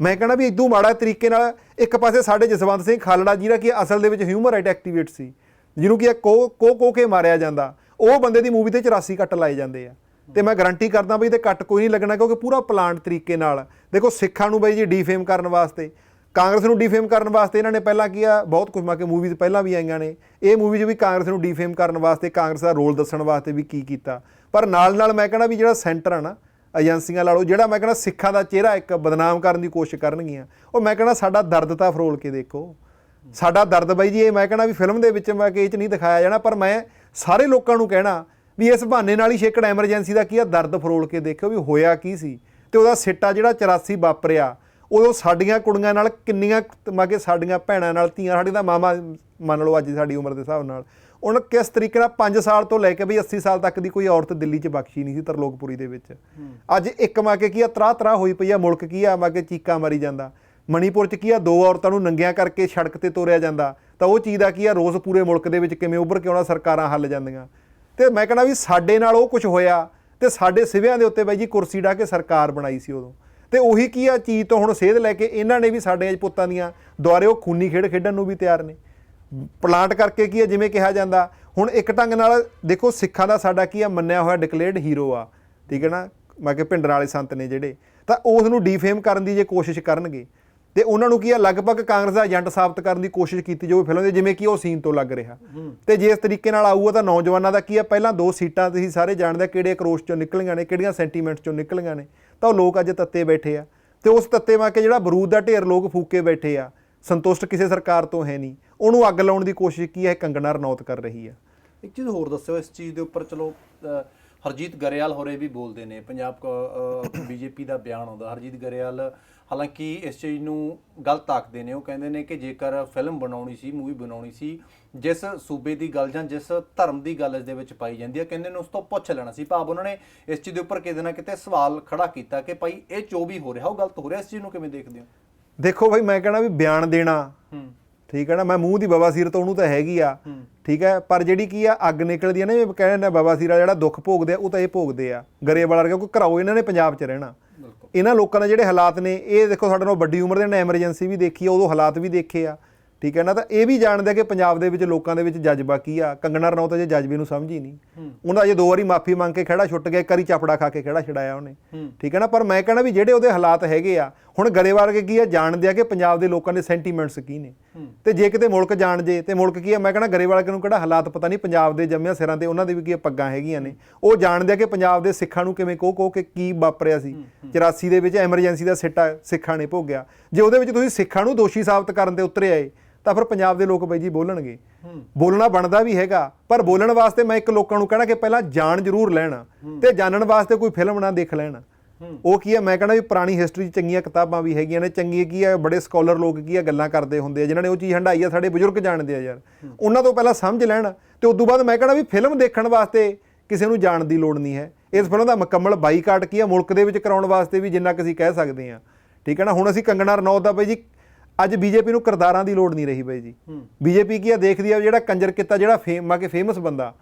ਮੈਂ ਕਹਿੰਦਾ ਵੀ ਇਦੋਂ ਮਾੜਾ ਤਰੀਕੇ ਨਾਲ ਇੱਕ ਪਾਸੇ ਸਾਡੇ ਜਸਵੰਤ ਸਿੰਘ ਖਾਲੜਾ ਜਿਹੜਾ ਕਿ ਅਸਲ ਦੇ ਵਿੱਚ ਹਿਊਮਨ ਰਾਈਟ ਐਕਟੀਵਿਸਟ ਸੀ, ਜਿਹਨੂੰ ਕਿ ਕੋ ਕੋ ਕੋ ਕੇ ਮਾਰਿਆ ਜਾਂਦਾ। ਉਹ ਬੰਦੇ ਦੀ ਮੂਵੀ ਤੇ 84 ਕੱਟ ਲਾਏ ਜਾਂਦੇ ਆ। ਤੇ ਮੈਂ ਗਾਰੰਟੀ ਕਰਦਾ ਬਈ ਤੇ ਕੱਟ ਕੋਈ ਨਹੀਂ ਲੱਗਣਾ ਕਿਉਂਕਿ ਪੂਰਾ ਪਲਾਨ ਤਰੀਕੇ ਨਾਲ। ਦੇਖੋ ਸਿੱਖਾਂ ਨੂੰ ਬਈ ਜੀ ਡੀਫੇਮ ਕਰਨ ਵਾਸਤੇ, ਕਾਂਗਰਸ ਨੂੰ ਡੀਫੇਮ ਕਰਨ ਵਾਸਤੇ ਇਹਨਾਂ ਨੇ ਪਹਿਲਾਂ ਕੀ ਆ, ਬਹੁਤ ਕੁਝ ਮਾ ਕੇ ਮੂਵੀਜ਼ ਪਹਿਲਾਂ ਵੀ ਆਈਆਂ ਨੇ। ਇਹ ਮੂਵੀਜ਼ ਵੀ ਕਾਂਗਰਸ ਨੂੰ ਡੀਫੇਮ ਕਰਨ ਵਾਸਤੇ, ਕਾਂਗਰਸ ਦਾ ਰੋਲ ਦੱਸਣ ਵਾਸਤੇ ਵੀ ਕੀ ਕੀਤਾ। ਪਰ ਨਾਲ ਨਾਲ ਮੈਂ ਕਹਿੰਦਾ ਵੀ ਜਿਹੜਾ ਸੈਂਟਰ ਆ ਨਾ, ਏਜੰਸੀਆਂ ਲਾ ਲਓ, ਜਿਹੜਾ ਮੈਂ ਕਹਿੰਦਾ ਸਿੱਖਾਂ ਦਾ ਚਿਹਰਾ ਇੱਕ ਬਦਨਾਮ ਕਰਨ ਦੀ ਕੋਸ਼ਿਸ਼ ਕਰਨਗੀਆਂ, ਉਹ ਮੈਂ ਕਹਿੰਦਾ ਸਾਡਾ ਦਰਦ ਤਾਂ ਫਰੋਲ ਕੇ ਦੇਖੋ। ਸਾਡਾ ਦਰਦ ਬਾਈ ਜੀ, ਇਹ ਮੈਂ ਕਹਿੰਦਾ ਵੀ ਫਿਲਮ ਦੇ ਵਿੱਚ ਮੈਂ ਕਿ ਇਹ ਚ ਨਹੀਂ ਦਿਖਾਇਆ ਜਾਣਾ, ਪਰ ਮੈਂ ਸਾਰੇ ਲੋਕਾਂ ਨੂੰ ਕਹਿਣਾ ਵੀ ਇਸ ਬਹਾਨੇ ਨਾਲ ਹੀ ਛੇਕੜ ਐਮਰਜੈਂਸੀ ਦਾ ਕੀ ਆ? ਦਰਦ ਫਰੋਲ ਕੇ ਦੇਖਿਓ ਵੀ ਹੋਇਆ ਕੀ ਸੀ। ਤੇ ਉਹਦਾ ਸਿੱਟਾ ਜਿਹੜਾ 84 ਵਾਪਰਿਆ ਉਦੋਂ ਸਾਡੀਆਂ ਕੁੜੀਆਂ ਨਾਲ ਕਿੰਨੀਆਂ ਮੈਂ ਕਿ ਸਾਡੀਆਂ ਭੈਣਾਂ ਨਾਲ ਧੀਆਂ ਸਾਡੀ ਦਾ ਮਾਮਾ ਮੰਨ ਲਓ ਅੱਜ ਸਾਡੀ ਉਮਰ ਦੇ ਹਿਸਾਬ ਨਾਲ ਉਹਨਾਂ ਕਿਸ ਤਰੀਕੇ ਨਾਲ 5 ਸਾਲ ਤੋਂ ਲੈ ਕੇ ਵੀ 80 ਸਾਲ ਤੱਕ ਦੀ ਕੋਈ ਔਰਤ ਦਿੱਲੀ 'ਚ ਬਖਸ਼ੀ ਨਹੀਂ ਸੀ ਤਰਲੋਕਪੁਰੀ ਦੇ ਵਿੱਚ। ਅੱਜ ਇੱਕ ਮਾ ਕੇ ਆ? ਤਰਾ ਤਰਾ ਹੋਈ ਪਈ ਆ ਮੁਲਕ ਕੀ ਆ? ਮਾ ਕੇ ਚੀਕਾਂ ਮਾਰੀ ਜਾਂਦਾ। ਮਣੀਪੁਰ 'ਚ ਕੀ ਆ? ਦੋ ਔਰਤਾਂ ਨੂੰ ਨੰਗਿਆਂ ਕਰਕੇ ਸੜਕ ਤੇ ਤੋਰਿਆ ਜਾਂਦਾ। ਤਾਂ ਉਹ ਚੀਜ਼ ਦਾ ਕੀ ਆ? ਰੋਜ਼ ਪੂਰੇ ਮੁਲਕ ਦੇ ਵਿੱਚ ਕਿਵੇਂ ਉੱਭਰ ਕੇ ਆਉਣਾ ਸਰਕਾਰਾਂ ਹੱਲ ਜਾਂਦੀਆਂ। ਤੇ ਮੈਂ ਕਹਿੰਦਾ ਵੀ ਸਾਡੇ ਨਾਲ ਉਹ ਕੁਝ ਹੋਇਆ ਤੇ ਸਾਡੇ ਸਿਵਿਆਂ ਦੇ ਉੱਤੇ ਬਾਈ ਜੀ ਕੁਰਸੀ ਢਾ ਕੇ ਸਰਕਾਰ ਬਣਾਈ ਸੀ ਉਦੋਂ। ਤੇ ਉਹੀ ਕੀ ਆ, ਚੀਜ਼ ਤੋਂ ਹੁਣ ਸੇਧ ਲੈ ਕੇ ਇਹਨਾਂ ਨੇ ਵੀ ਸਾਡੇ ਪੁੱਤਾਂ ਦੀਆਂ ਦੁਆਰੇ ਉਹ ਖੂਨੀ ਖੇਡ ਖੇਡਣ ਨੂੰ ਵੀ ਤਿਆਰ ਨੇ। ਪਲਾਂਟ ਕਰਕੇ ਕੀ ਆ, ਜਿਵੇਂ ਕਿਹਾ ਜਾਂਦਾ, ਹੁਣ ਇੱਕ ਢੰਗ ਨਾਲ ਦੇਖੋ ਸਿੱਖਾਂ ਦਾ ਸਾਡਾ ਕੀ ਆ, ਮੰਨਿਆ ਹੋਇਆ ਡਿਕਲੇਅਰਡ ਹੀਰੋ ਆ, ਠੀਕ ਹੈ ਨਾ? ਮੈਂ ਕਿ ਪਿੰਡਰਾਂ ਵਾਲੇ ਸੰਤ ਨੇ ਜਿਹੜੇ, ਤਾਂ ਉਸ ਨੂੰ ਡੀਫੇਮ ਕਰਨ ਦੀ ਜੇ ਕੋਸ਼ਿਸ਼ ਕਰਨਗੇ ਤੇ ਉਹਨਾਂ ਨੂੰ ਕੀ ਆ ਲਗਭਗ ਕਾਂਗਰਸ ਦਾ ਏਜੰਟ ਸਾਬਤ ਕਰਨ ਦੀ ਕੋਸ਼ਿਸ਼ ਕੀਤੀ ਜੋ ਫਿਲਮ ਦੇ ਜਿਵੇਂ ਕਿ ਉਹ ਸੀਨ ਤੋਂ ਲੱਗ ਰਿਹਾ। ਤੇ ਜੇ ਇਸ ਤਰੀਕੇ ਨਾਲ ਆਊਗਾ ਤਾਂ ਨੌਜਵਾਨਾਂ ਦਾ ਕੀ ਆ ਪਹਿਲਾਂ ਦੋ ਸੀਟਾਂ ਤੁਸੀਂ ਸਾਰੇ ਜਾਣਦੇ ਕਿਹੜੇ ਕਰੋਸ਼ ਚੋਂ ਨਿਕਲੀਆਂ ਨੇ ਕਿਹੜੀਆਂ ਸੈਂਟੀਮੈਂਟ ਚੋਂ ਨਿਕਲੀਆਂ ਨੇ। ਤਾਂ ਉਹ ਲੋਕ ਅੱਜ ਤੱਤੇ ਬੈਠੇ ਆ। ਤੇ ਉਸ ਤੱਤੇ ਮਾ ਕੇ ਜਿਹੜਾ ਬਰੂਦ ਦਾ ਢੇਰ ਲੋਕ ਫੂਕੇ ਬੈਠੇ ਆ ਸੰਤੁਸ਼ਟ ਕਿਸੇ ਸਰਕਾਰ ਤੋਂ ਹੈ ਨਹੀਂ। ਉਹਨੂੰ ਅੱਗ ਲਾਉਣ ਦੀ ਕੋਸ਼ਿਸ਼ ਕੀ ਹੈ ਕੰਗਨਾ ਰਣੌਤ ਕਰ ਰਹੀ ਆ। ਇੱਕ ਚੀਜ਼ ਹੋਰ ਦੱਸਿਓ ਇਸ ਚੀਜ਼ ਦੇ ਉੱਪਰ ਚਲੋ ਹਰਜੀਤ ਗਰੇਵਾਲ ਹੋਰੇ ਵੀ ਬੋਲਦੇ ਨੇ। ਪੰਜਾਬ ਬੀਜੇਪੀ ਦਾ ਬਿਆਨ ਆਉਂਦਾ ਹਰਜੀਤ ਗਰੇਵਾਲ ਹਾਲਾਂਕਿ ਇਸ ਚੀਜ਼ ਨੂੰ ਗਲਤ ਆਖਦੇ ਨੇ ਉਹ ਕਹਿੰਦੇ ਨੇ ਕਿ ਜੇਕਰ ਫਿਲਮ ਬਣਾਉਣੀ ਸੀ ਮੂਵੀ ਬਣਾਉਣੀ ਸੀ ਜਿਸ ਸੂਬੇ ਦੀ ਗੱਲ ਜਾਂ ਜਿਸ ਧਰਮ ਦੀ ਗੱਲ ਇਸ ਦੇ ਵਿੱਚ ਪਾਈ ਜਾਂਦੀ ਹੈ ਕਹਿੰਦੇ ਨੇ ਉਸ ਤੋਂ ਪੁੱਛ ਲੈਣਾ ਸੀ। ਭਾਵ ਉਹਨਾਂ ਨੇ ਇਸ ਚੀਜ਼ ਦੇ ਉੱਪਰ ਕਿਤੇ ਨਾ ਕਿਤੇ ਸਵਾਲ ਖੜਾ ਕੀਤਾ ਕਿ ਭਾਈ ਇਹ ਜੋ ਵੀ ਹੋ ਰਿਹਾ ਉਹ ਗਲਤ ਹੋ ਰਿਹਾ ਇਸ ਚੀਜ਼ ਨੂੰ ਕਿਵੇਂ ਦੇਖਦੇ ਹੋ? ਦੇਖੋ ਭਾਈ ਮੈਂ ਕਹਿਣਾ ਵੀ ਬਿਆਨ ਦੇਣਾ। ਹੂੰ। ਠੀਕ ਹੈ ਨਾ ਮੈਂ ਮੂੰਹ ਦੀ ਬਵਾਸੀਰ ਤਾਂ ਉਹਨੂੰ ਤਾਂ ਹੈਗੀ ਆ। ਠੀਕ ਹੈ ਪਰ ਜਿਹੜੀ ਕੀ ਆ ਅੱਗ ਨਿਕਲਦੀ ਆ ਨਾ ਇਹ ਕਹਿੰਦੇ ਨੇ ਬਵਾਸੀਰਾ ਜਿਹੜਾ ਦੁੱਖ ਭੋਗਦੇ ਆ ਉਹ ਤਾਂ ਇਹ ਭੋਗਦੇ ਆ। ਗਰੇਵਾਲ ਕੋਈ ਘਰਾਓ ਇਹਨਾਂ ਨੇ ਪੰਜਾਬ 'ਚ ਰਹਿਣਾ। ਇਹਨਾਂ ਲੋਕਾਂ ਦੇ ਜਿਹੜੇ ਹਾਲਾਤ ਨੇ ਇਹ ਦੇਖੋ ਸਾਡੇ ਨਾਲ ਵੱਡੀ ਉਮਰ ਦੇ ਨੇ ਐਮਰਜੈਂਸੀ ਵੀ ਦੇਖੀ ਆ ਉਦੋਂ ਹਾਲਾਤ ਵੀ ਦੇਖੇ ਆ ਠੀਕ ਹੈ ਨਾ? ਤਾਂ ਇਹ ਵੀ ਜਾਣਦੇ ਆ ਕਿ ਪੰਜਾਬ ਦੇ ਵਿੱਚ ਲੋਕਾਂ ਦੇ ਵਿੱਚ ਜਜ਼ਬਾ ਕੀ ਆ? ਕੰਗਣਾ ਰਣੌਤ ਤਾਂ ਜੇ ਜਜ਼ਬੇ ਨੂੰ ਸਮਝ ਹੀ। ਨਹੀਂ ਉਹਨਾਂ ਅਜੇ ਦੋ ਵਾਰੀ ਮਾਫੀ ਮੰਗ ਕੇ ਖੜਾ ਛੁੱਟ ਗਿਆ ਇੱਕ ਵਾਰੀ ਚਾਪੜਾ ਖਾ ਕੇ ਖੜਾ ਛਡਾਇਆ ਉਹਨੇ। ਠੀਕ ਹੈ ਨਾ? ਪਰ ਮੈਂ ਕਹਿਣਾ ਵੀ ਜਿਹੜੇ ਉਹਦੇ ਹਾਲਾਤ ਹੈਗੇ ਆ ਹੁਣ ਗਰੇਵਾਲ ਕੇ ਕੀ ਆ? ਜਾਣਦੇ ਆ ਕਿ ਪੰਜਾਬ ਦੇ ਲੋਕਾਂ ਦੇ ਸੈਂਟੀਮੈਂਟਸ ਕੀ ਨੇ। ਤੇ ਜੇ ਕਿਤੇ ਮੁਲਕ ਜਾਣ ਜੇ ਤੇ ਮੁਲਕ ਕੀ ਆ ਮੈਂ ਕਹਿਣਾ ਗਰੇਵਾਲ ਨੂੰ ਕਿਹੜਾ ਹਾਲਾਤ ਪਤਾ ਨਹੀਂ ਪੰਜਾਬ ਦੇ ਜੰਮਿਆ ਸਿਰਾਂ ਤੇ ਉਹਨਾਂ ਦੇ ਵੀ ਕੀ ਪੱਗਾਂ ਹੈਗੀਆਂ ਨੇ। ਉਹ ਜਾਣਦੇ ਆ ਕਿ ਪੰਜਾਬ ਦੇ ਸਿੱਖਾਂ ਨੂੰ ਕਿਵੇਂ ਕੋ ਕੋ ਕੇ ਕੀ ਵਾਪਰਿਆ ਸੀ। 84 ਦੇ ਵਿੱਚ ਐਮਰਜੈਂਸੀ ਦਾ ਸਿੱਟਾ ਸਿੱਖਾਂ ਨੇ ਭੋਗਿਆ। ਜੇ ਉਹਦੇ ਵਿੱਚ ਤੁਸੀਂ ਸਿੱਖਾਂ ਨੂੰ ਦੋਸ਼ੀ ਸਾਬਤ ਕਰਨ ਤੇ ਉਤਰੇ ਆਏ ਤਾਂ ਫਿਰ ਪੰਜਾਬ ਦੇ ਲੋਕ ਬਈ ਜੀ ਬੋਲਣਗੇ। ਬੋਲਣਾ ਬਣਦਾ ਵੀ ਹੈਗਾ ਪਰ ਬੋਲਣ ਵਾਸਤੇ ਮੈਂ ਇੱਕ ਲੋਕਾਂ ਨੂੰ ਕਹਿਣਾ ਕਿ ਪਹਿਲਾਂ ਜਾਣ ਜ਼ਰੂਰ ਲੈਣ ਤੇ ਜਾਣਨ ਵਾਸਤੇ ਕੋਈ ਫਿਲਮ ਨਾ ਦੇਖ ਲੈਣ। ਉਹ ਕੀ ਹੈ? ਮੈਂ ਕਹਿੰਦਾ ਵੀ ਪੁਰਾਣੀ ਹਿਸਟਰੀ 'ਚ ਚੰਗੀਆਂ ਕਿਤਾਬਾਂ ਵੀ ਹੈਗੀਆਂ ਨੇ। ਚੰਗੀ ਕੀ ਹੈ? ਬੜੇ ਸਕਾਲਰ ਲੋਕ ਕੀ ਹੈ? ਗੱਲਾਂ ਕਰਦੇ ਹੁੰਦੇ ਆ ਜਿਨ੍ਹਾਂ ਨੇ ਉਹ ਚੀਜ਼ ਹੰਡਾਈ ਆ ਸਾਡੇ ਬਜ਼ੁਰਗ ਜਾਣਦੇ ਆ ਯਾਰ। ਉਹਨਾਂ ਤੋਂ ਪਹਿਲਾਂ ਸਮਝ ਲੈਣ ਤੇ ਉਸ ਤੋਂ ਬਾਅਦ ਮੈਂ ਕਹਿੰਦਾ ਵੀ ਫਿਲਮ ਦੇਖਣ ਵਾਸਤੇ ਕਿਸੇ ਨੂੰ ਜਾਣ ਦੀ ਲੋੜ ਨਹੀਂ ਹੈ। ਇਸ ਫਿਲਮ ਦਾ ਮੁਕੰਮਲ ਬਾਈਕਾਟ ਕੀ ਹੈ? ਮੁਲਕ ਦੇ ਵਿੱਚ ਕਰਾਉਣ ਵਾਸਤੇ ਵੀ ਜਿੰਨਾ ਕੁ ਅਸੀਂ ਕਹਿ ਸਕਦੇ ਹਾਂ। ਠੀਕ ਹੈ ਨਾ? ਹੁਣ ਅਸੀਂ ਕੰਗਣਾ ਰਣੌਤ ਦਾ ਬਈ ਜੀ। ਅੱਜ ਬੀਜੇਪੀ ਨੂੰ ਕਰਦਾਰਾਂ ਦੀ ਲੋੜ ਨਹੀਂ ਰਹੀ ਬਈ ਜੀ। ਬੀਜੇਪੀ ਕੀ ਆ ਦੇਖਦੀ ਆ ਜਿਹੜਾ ਕੰਜਰ ਕੀਤਾ ਜਿਹੜਾ ਫੇਮ ਮਾ ਕੇ ਫੇਮਸ ਬੰਦਾ।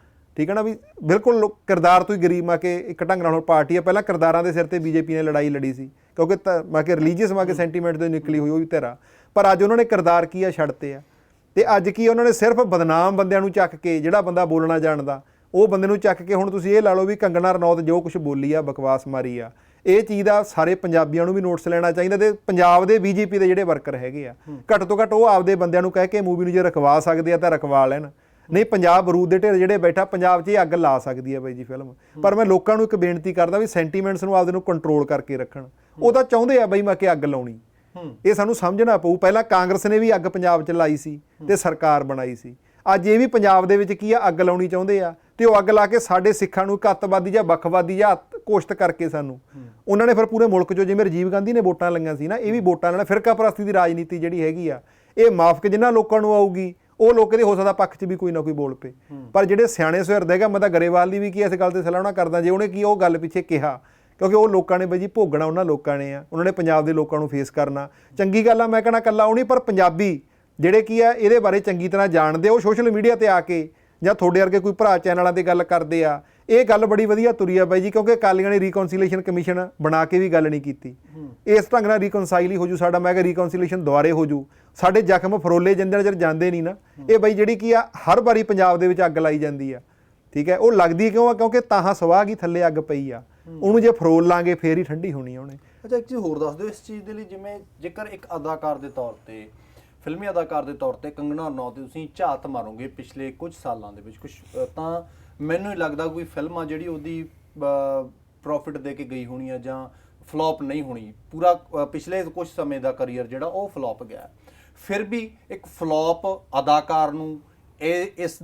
ਠੀਕ ਹੈ ਨਾ ਵੀ ਬਿਲਕੁਲ ਲੋਕ- ਕਿਰਦਾਰ ਤੋਂ ਹੀ ਗਰੀਬ, ਮਾ ਕੇ ਇੱਕ ਢੰਗ ਨਾਲ ਹੁਣ ਪਾਰਟੀ ਆ, ਪਹਿਲਾਂ ਕਿਰਦਾਰਾਂ ਦੇ ਸਿਰ ਤੇ ਬੀਜੇਪੀ ਨੇ ਲੜਾਈ ਲੜੀ ਸੀ, ਕਿਉਂਕਿ ਤ- ਮਾ ਕੇ ਰਿਲੀਜੀਅਸ ਮਾ ਕੇ ਸੈਂਟੀਮੈਂਟ ਤੋਂ ਨਿਕਲੀ ਹੋਈ, ਉਹ ਵੀ ਧਿਰਾ ਪਰ ਅੱਜ ਉਹਨਾਂ ਨੇ ਕਿਰਦਾਰ ਕੀ ਆ ਛੱਡਤੇ ਆ। ਤੇ ਅੱਜ ਕੀ ਉਹਨਾਂ ਨੇ ਸਿਰਫ ਬਦਨਾਮ ਬੰਦਿਆਂ ਨੂੰ ਚੱਕ ਕੇ, ਜਿਹੜਾ ਬੰਦਾ ਬੋਲਣਾ ਜਾਣਦਾ, ਉਹ ਬੰਦੇ ਨੂੰ ਚੱਕ ਕੇ ਹੁਣ ਤੁਸੀਂ ਇਹ ਲਾ ਲਓ ਵੀ ਕੰਗਣਾ ਰਣੌਤ ਜੋ ਕੁਝ ਬੋਲੀ ਆ, ਬਕਵਾਸ ਮਾਰੀ ਆ। ਇਹ ਚੀਜ਼ ਦਾ ਸਾਰੇ ਪੰਜਾਬੀਆਂ ਨੂੰ ਵੀ ਨੋਟਿਸ ਲੈਣਾ ਚਾਹੀਦਾ ਤੇ ਪੰਜਾਬ ਦੇ ਬੀਜੇਪੀ ਦੇ ਜਿਹੜੇ ਵਰਕਰ ਹੈਗੇ ਆ, ਘੱਟ ਤੋਂ ਘੱਟ ਉਹ ਆਪਦੇ ਬੰਦਿਆਂ ਨੂੰ ਕਹਿ ਕੇ ਮੂਵੀ ਨੂੰ ਜੇ ਰਖਵਾ ਸਕਦੇ ਆ ਤਾਂ ਰਖਵਾ ਲੈਣ। ਨਹੀਂ ਪੰਜਾਬ ਬਰੂਦ ਦੇ ਢੇਰ ਜਿਹੜੇ ਬੈਠਾ ਪੰਜਾਬ 'ਚ ਇਹ ਅੱਗ ਲਾ ਸਕਦੀ ਹੈ ਬਾਈ ਜੀ ਫਿਲਮ। ਪਰ ਮੈਂ ਲੋਕਾਂ ਨੂੰ ਇੱਕ ਬੇਨਤੀ ਕਰਦਾ ਵੀ ਸੈਂਟੀਮੈਂਟਸ ਨੂੰ ਆਪਦੇ ਨੂੰ ਕੰਟਰੋਲ ਕਰਕੇ ਰੱਖਣ। ਉਹ ਤਾਂ ਚਾਹੁੰਦੇ ਆ ਬਈ ਮੈਂ ਕਿ ਅੱਗ ਲਾਉਣੀ। ਇਹ ਸਾਨੂੰ ਸਮਝਣਾ ਪਊ। ਪਹਿਲਾਂ ਕਾਂਗਰਸ ਨੇ ਵੀ ਅੱਗ ਪੰਜਾਬ 'ਚ ਲਾਈ ਸੀ ਤੇ ਸਰਕਾਰ ਬਣਾਈ ਸੀ। ਅੱਜ ਇਹ ਵੀ ਪੰਜਾਬ ਦੇ ਵਿੱਚ ਕੀ ਆ ਅੱਗ ਲਾਉਣੀ ਚਾਹੁੰਦੇ ਆ ਤੇ ਉਹ ਅੱਗ ਲਾ ਕੇ ਸਾਡੇ ਸਿੱਖਾਂ ਨੂੰ ਇੱਕ ਅੱਤਵਾਦੀ ਜਾਂ ਵੱਖਵਾਦੀ ਜਾਂ ਘੋਸ਼ਿਤ ਕਰਕੇ ਸਾਨੂੰ। ਉਹਨਾਂ ਨੇ ਫਿਰ ਪੂਰੇ ਮੁਲਕ 'ਚੋਂ ਜਿਵੇਂ ਰਾਜੀਵ ਗਾਂਧੀ ਨੇ ਵੋਟਾਂ ਲਈਆਂ ਸੀ ਨਾ ਇਹ ਵੀ ਵੋਟਾਂ ਲੈਣਾ। ਫਿਰਕਾ ਪ੍ਰਸਤੀ ਦੀ ਰਾਜਨੀਤੀ ਜਿਹੜੀ ਹੈਗੀ ਆ ਇਹ ਮਾਫਕ ਜਿਨ੍ਹਾਂ ਲੋਕਾਂ ਨੂੰ ਆਊਗੀ ਉਹ ਲੋਕ ਇਹਦੇ ਹੋ ਸਕਦਾ ਪੱਖ 'ਚ ਵੀ ਕੋਈ ਨਾ ਕੋਈ ਬੋਲ ਪਏ। ਪਰ ਜਿਹੜੇ ਸਿਆਣੇ ਸੁਹਿਰਦ ਹੈਗਾ ਮੈਂ ਤਾਂ ਗਰੇਵਾਲ ਦੀ ਵੀ ਕੀ ਇਸ ਗੱਲ ਤੇ ਸਲਾਹਣਾ ਕਰਦਾ ਜੇ ਉਹਨੇ ਕੀ ਉਹ ਗੱਲ ਪਿੱਛੇ ਕਿਹਾ ਕਿਉਂਕਿ ਉਹ ਲੋਕਾਂ ਨੇ ਬਈ ਜੀ ਭੋਗਣਾ ਉਹਨਾਂ ਲੋਕਾਂ ਨੇ ਆ ਉਹਨਾਂ ਨੇ ਪੰਜਾਬ ਦੇ ਲੋਕਾਂ ਨੂੰ ਫੇਸ ਕਰਨਾ। ਚੰਗੀ ਗੱਲ ਆ ਮੈਂ ਕਹਣਾ ਕੱਲਾ ਉਹ ਨਹੀਂ ਪਰ ਪੰਜਾਬੀ ਜਿਹੜੇ ਕੀ ਆ ਇਹਦੇ ਬਾਰੇ ਚੰਗੀ ਤਰ੍ਹਾਂ ਜਾਣਦੇ ਉਹ ਸੋਸ਼ਲ ਮੀਡੀਆ ਤੇ ਆ ਕੇ ਜਾਂ ਤੁਹਾਡੇ ਵਰਗੇ ਕੋਈ ਭਰਾ ਚੈਨਲਾਂ ਤੇ ਗੱਲ ਕਰਦੇ ਆ ਇਹ ਗੱਲ ਬੜੀ ਵਧੀਆ ਤੁਰੀ ਆ ਬਾਈ ਜੀ ਕਿਉਂਕਿ ਅਕਾਲੀਆਂ ਨੇ ਰੀਕਨਸੀਲੀਏਸ਼ਨ ਕਮਿਸ਼ਨ ਬਣਾ ਕੇ ਵੀ ਗੱਲ ਨਹੀਂ ਕੀਤੀ। ਇਸ ਢੰਗ ਨਾਲ ਰੀਕਨਸਾਈਲ ਹੀ ਹੋ ਜੂ ਸਾਡਾ ਮੈਂ ਕਿਹਾ ਰੀਕਨਸੀਲੀਏਸ਼ਨ ਦੁਆਰੇ ਹੋ ਜੂ। ਸਾਡੇ ਜ਼ਖਮ ਫਰੋਲੇ ਜਾਂਦੇ ਜਰ ਜਾਂਦੇ ਨਹੀਂ ਨਾ ਇਹ ਬਾਈ ਜਿਹੜੀ ਕੀ ਆ ਹਰ ਵਾਰੀ ਪੰਜਾਬ ਦੇ ਵਿੱਚ ਅੱਗ ਲਾਈ ਜਾਂਦੀ ਆ। ਠੀਕ ਹੈ ਉਹ ਲੱਗਦੀ ਕਿਉਂ ਆ? ਕਿਉਂਕਿ ਤਾਹਾਂ ਸਵਾਹ ਹੀ ਥੱਲੇ ਅੱਗ ਪਈ ਆ। ਉਹਨੂੰ ਜੇ ਫਰੋਲ ਲਾਂਗੇ ਫੇਰ ਹੀ ਠੰਡੀ ਹੋਣੀ ਆ ਉਹਨੇ। ਅੱਛਾ ਇੱਕ ਚੀਜ਼ ਹੋਰ ਦੱਸ ਦਿਓ ਇਸ ਚੀਜ਼ ਦੇ ਲਈ ਜਿਵੇਂ ਜੇਕਰ ਇੱਕ ਅਦਾਕਾਰ ਦੇ ਤੌਰ ਤੇ ਫਿਲਮੀ ਅਦਾਕਾਰ ਦੇ ਤੌਰ ਤੇ ਕੰਗਣਾ ਰਣੌਤ 'ਤੇ ਤੁਸੀਂ ਝਾਤ ਮਾਰੋਗੇ ਪਿਛਲੇ ਕੁਝ ਸਾਲਾਂ ਦੇ ਵਿੱਚ। ਕੁਝ ਤਾਂ ਮੈਨੂੰ ਹੀ ਲੱਗਦਾ ਕੋਈ ਫਿਲਮ ਆ ਜਿਹੜੀ ਉਹਦੀ ਪ੍ਰੋਫਿਟ ਦੇ ਕੇ ਗਈ ਹੋਣੀ ਆ ਜਾਂ ਫਲॉप ਨਹੀਂ ਹੋਣੀ। ਪੂਰਾ ਪਿਛਲੇ ਕੁਝ ਸਮੇਂ ਦਾ ਕਰੀਅਰ ਜਿਹੜਾ ਉਹ ਫਲॉप ਗਿਆ। ਫਿਰ ਵੀ ਇੱਕ ਫਲॉप ਅਦਾਕਾਰ ਨੂੰ ਇਹ ਇਸ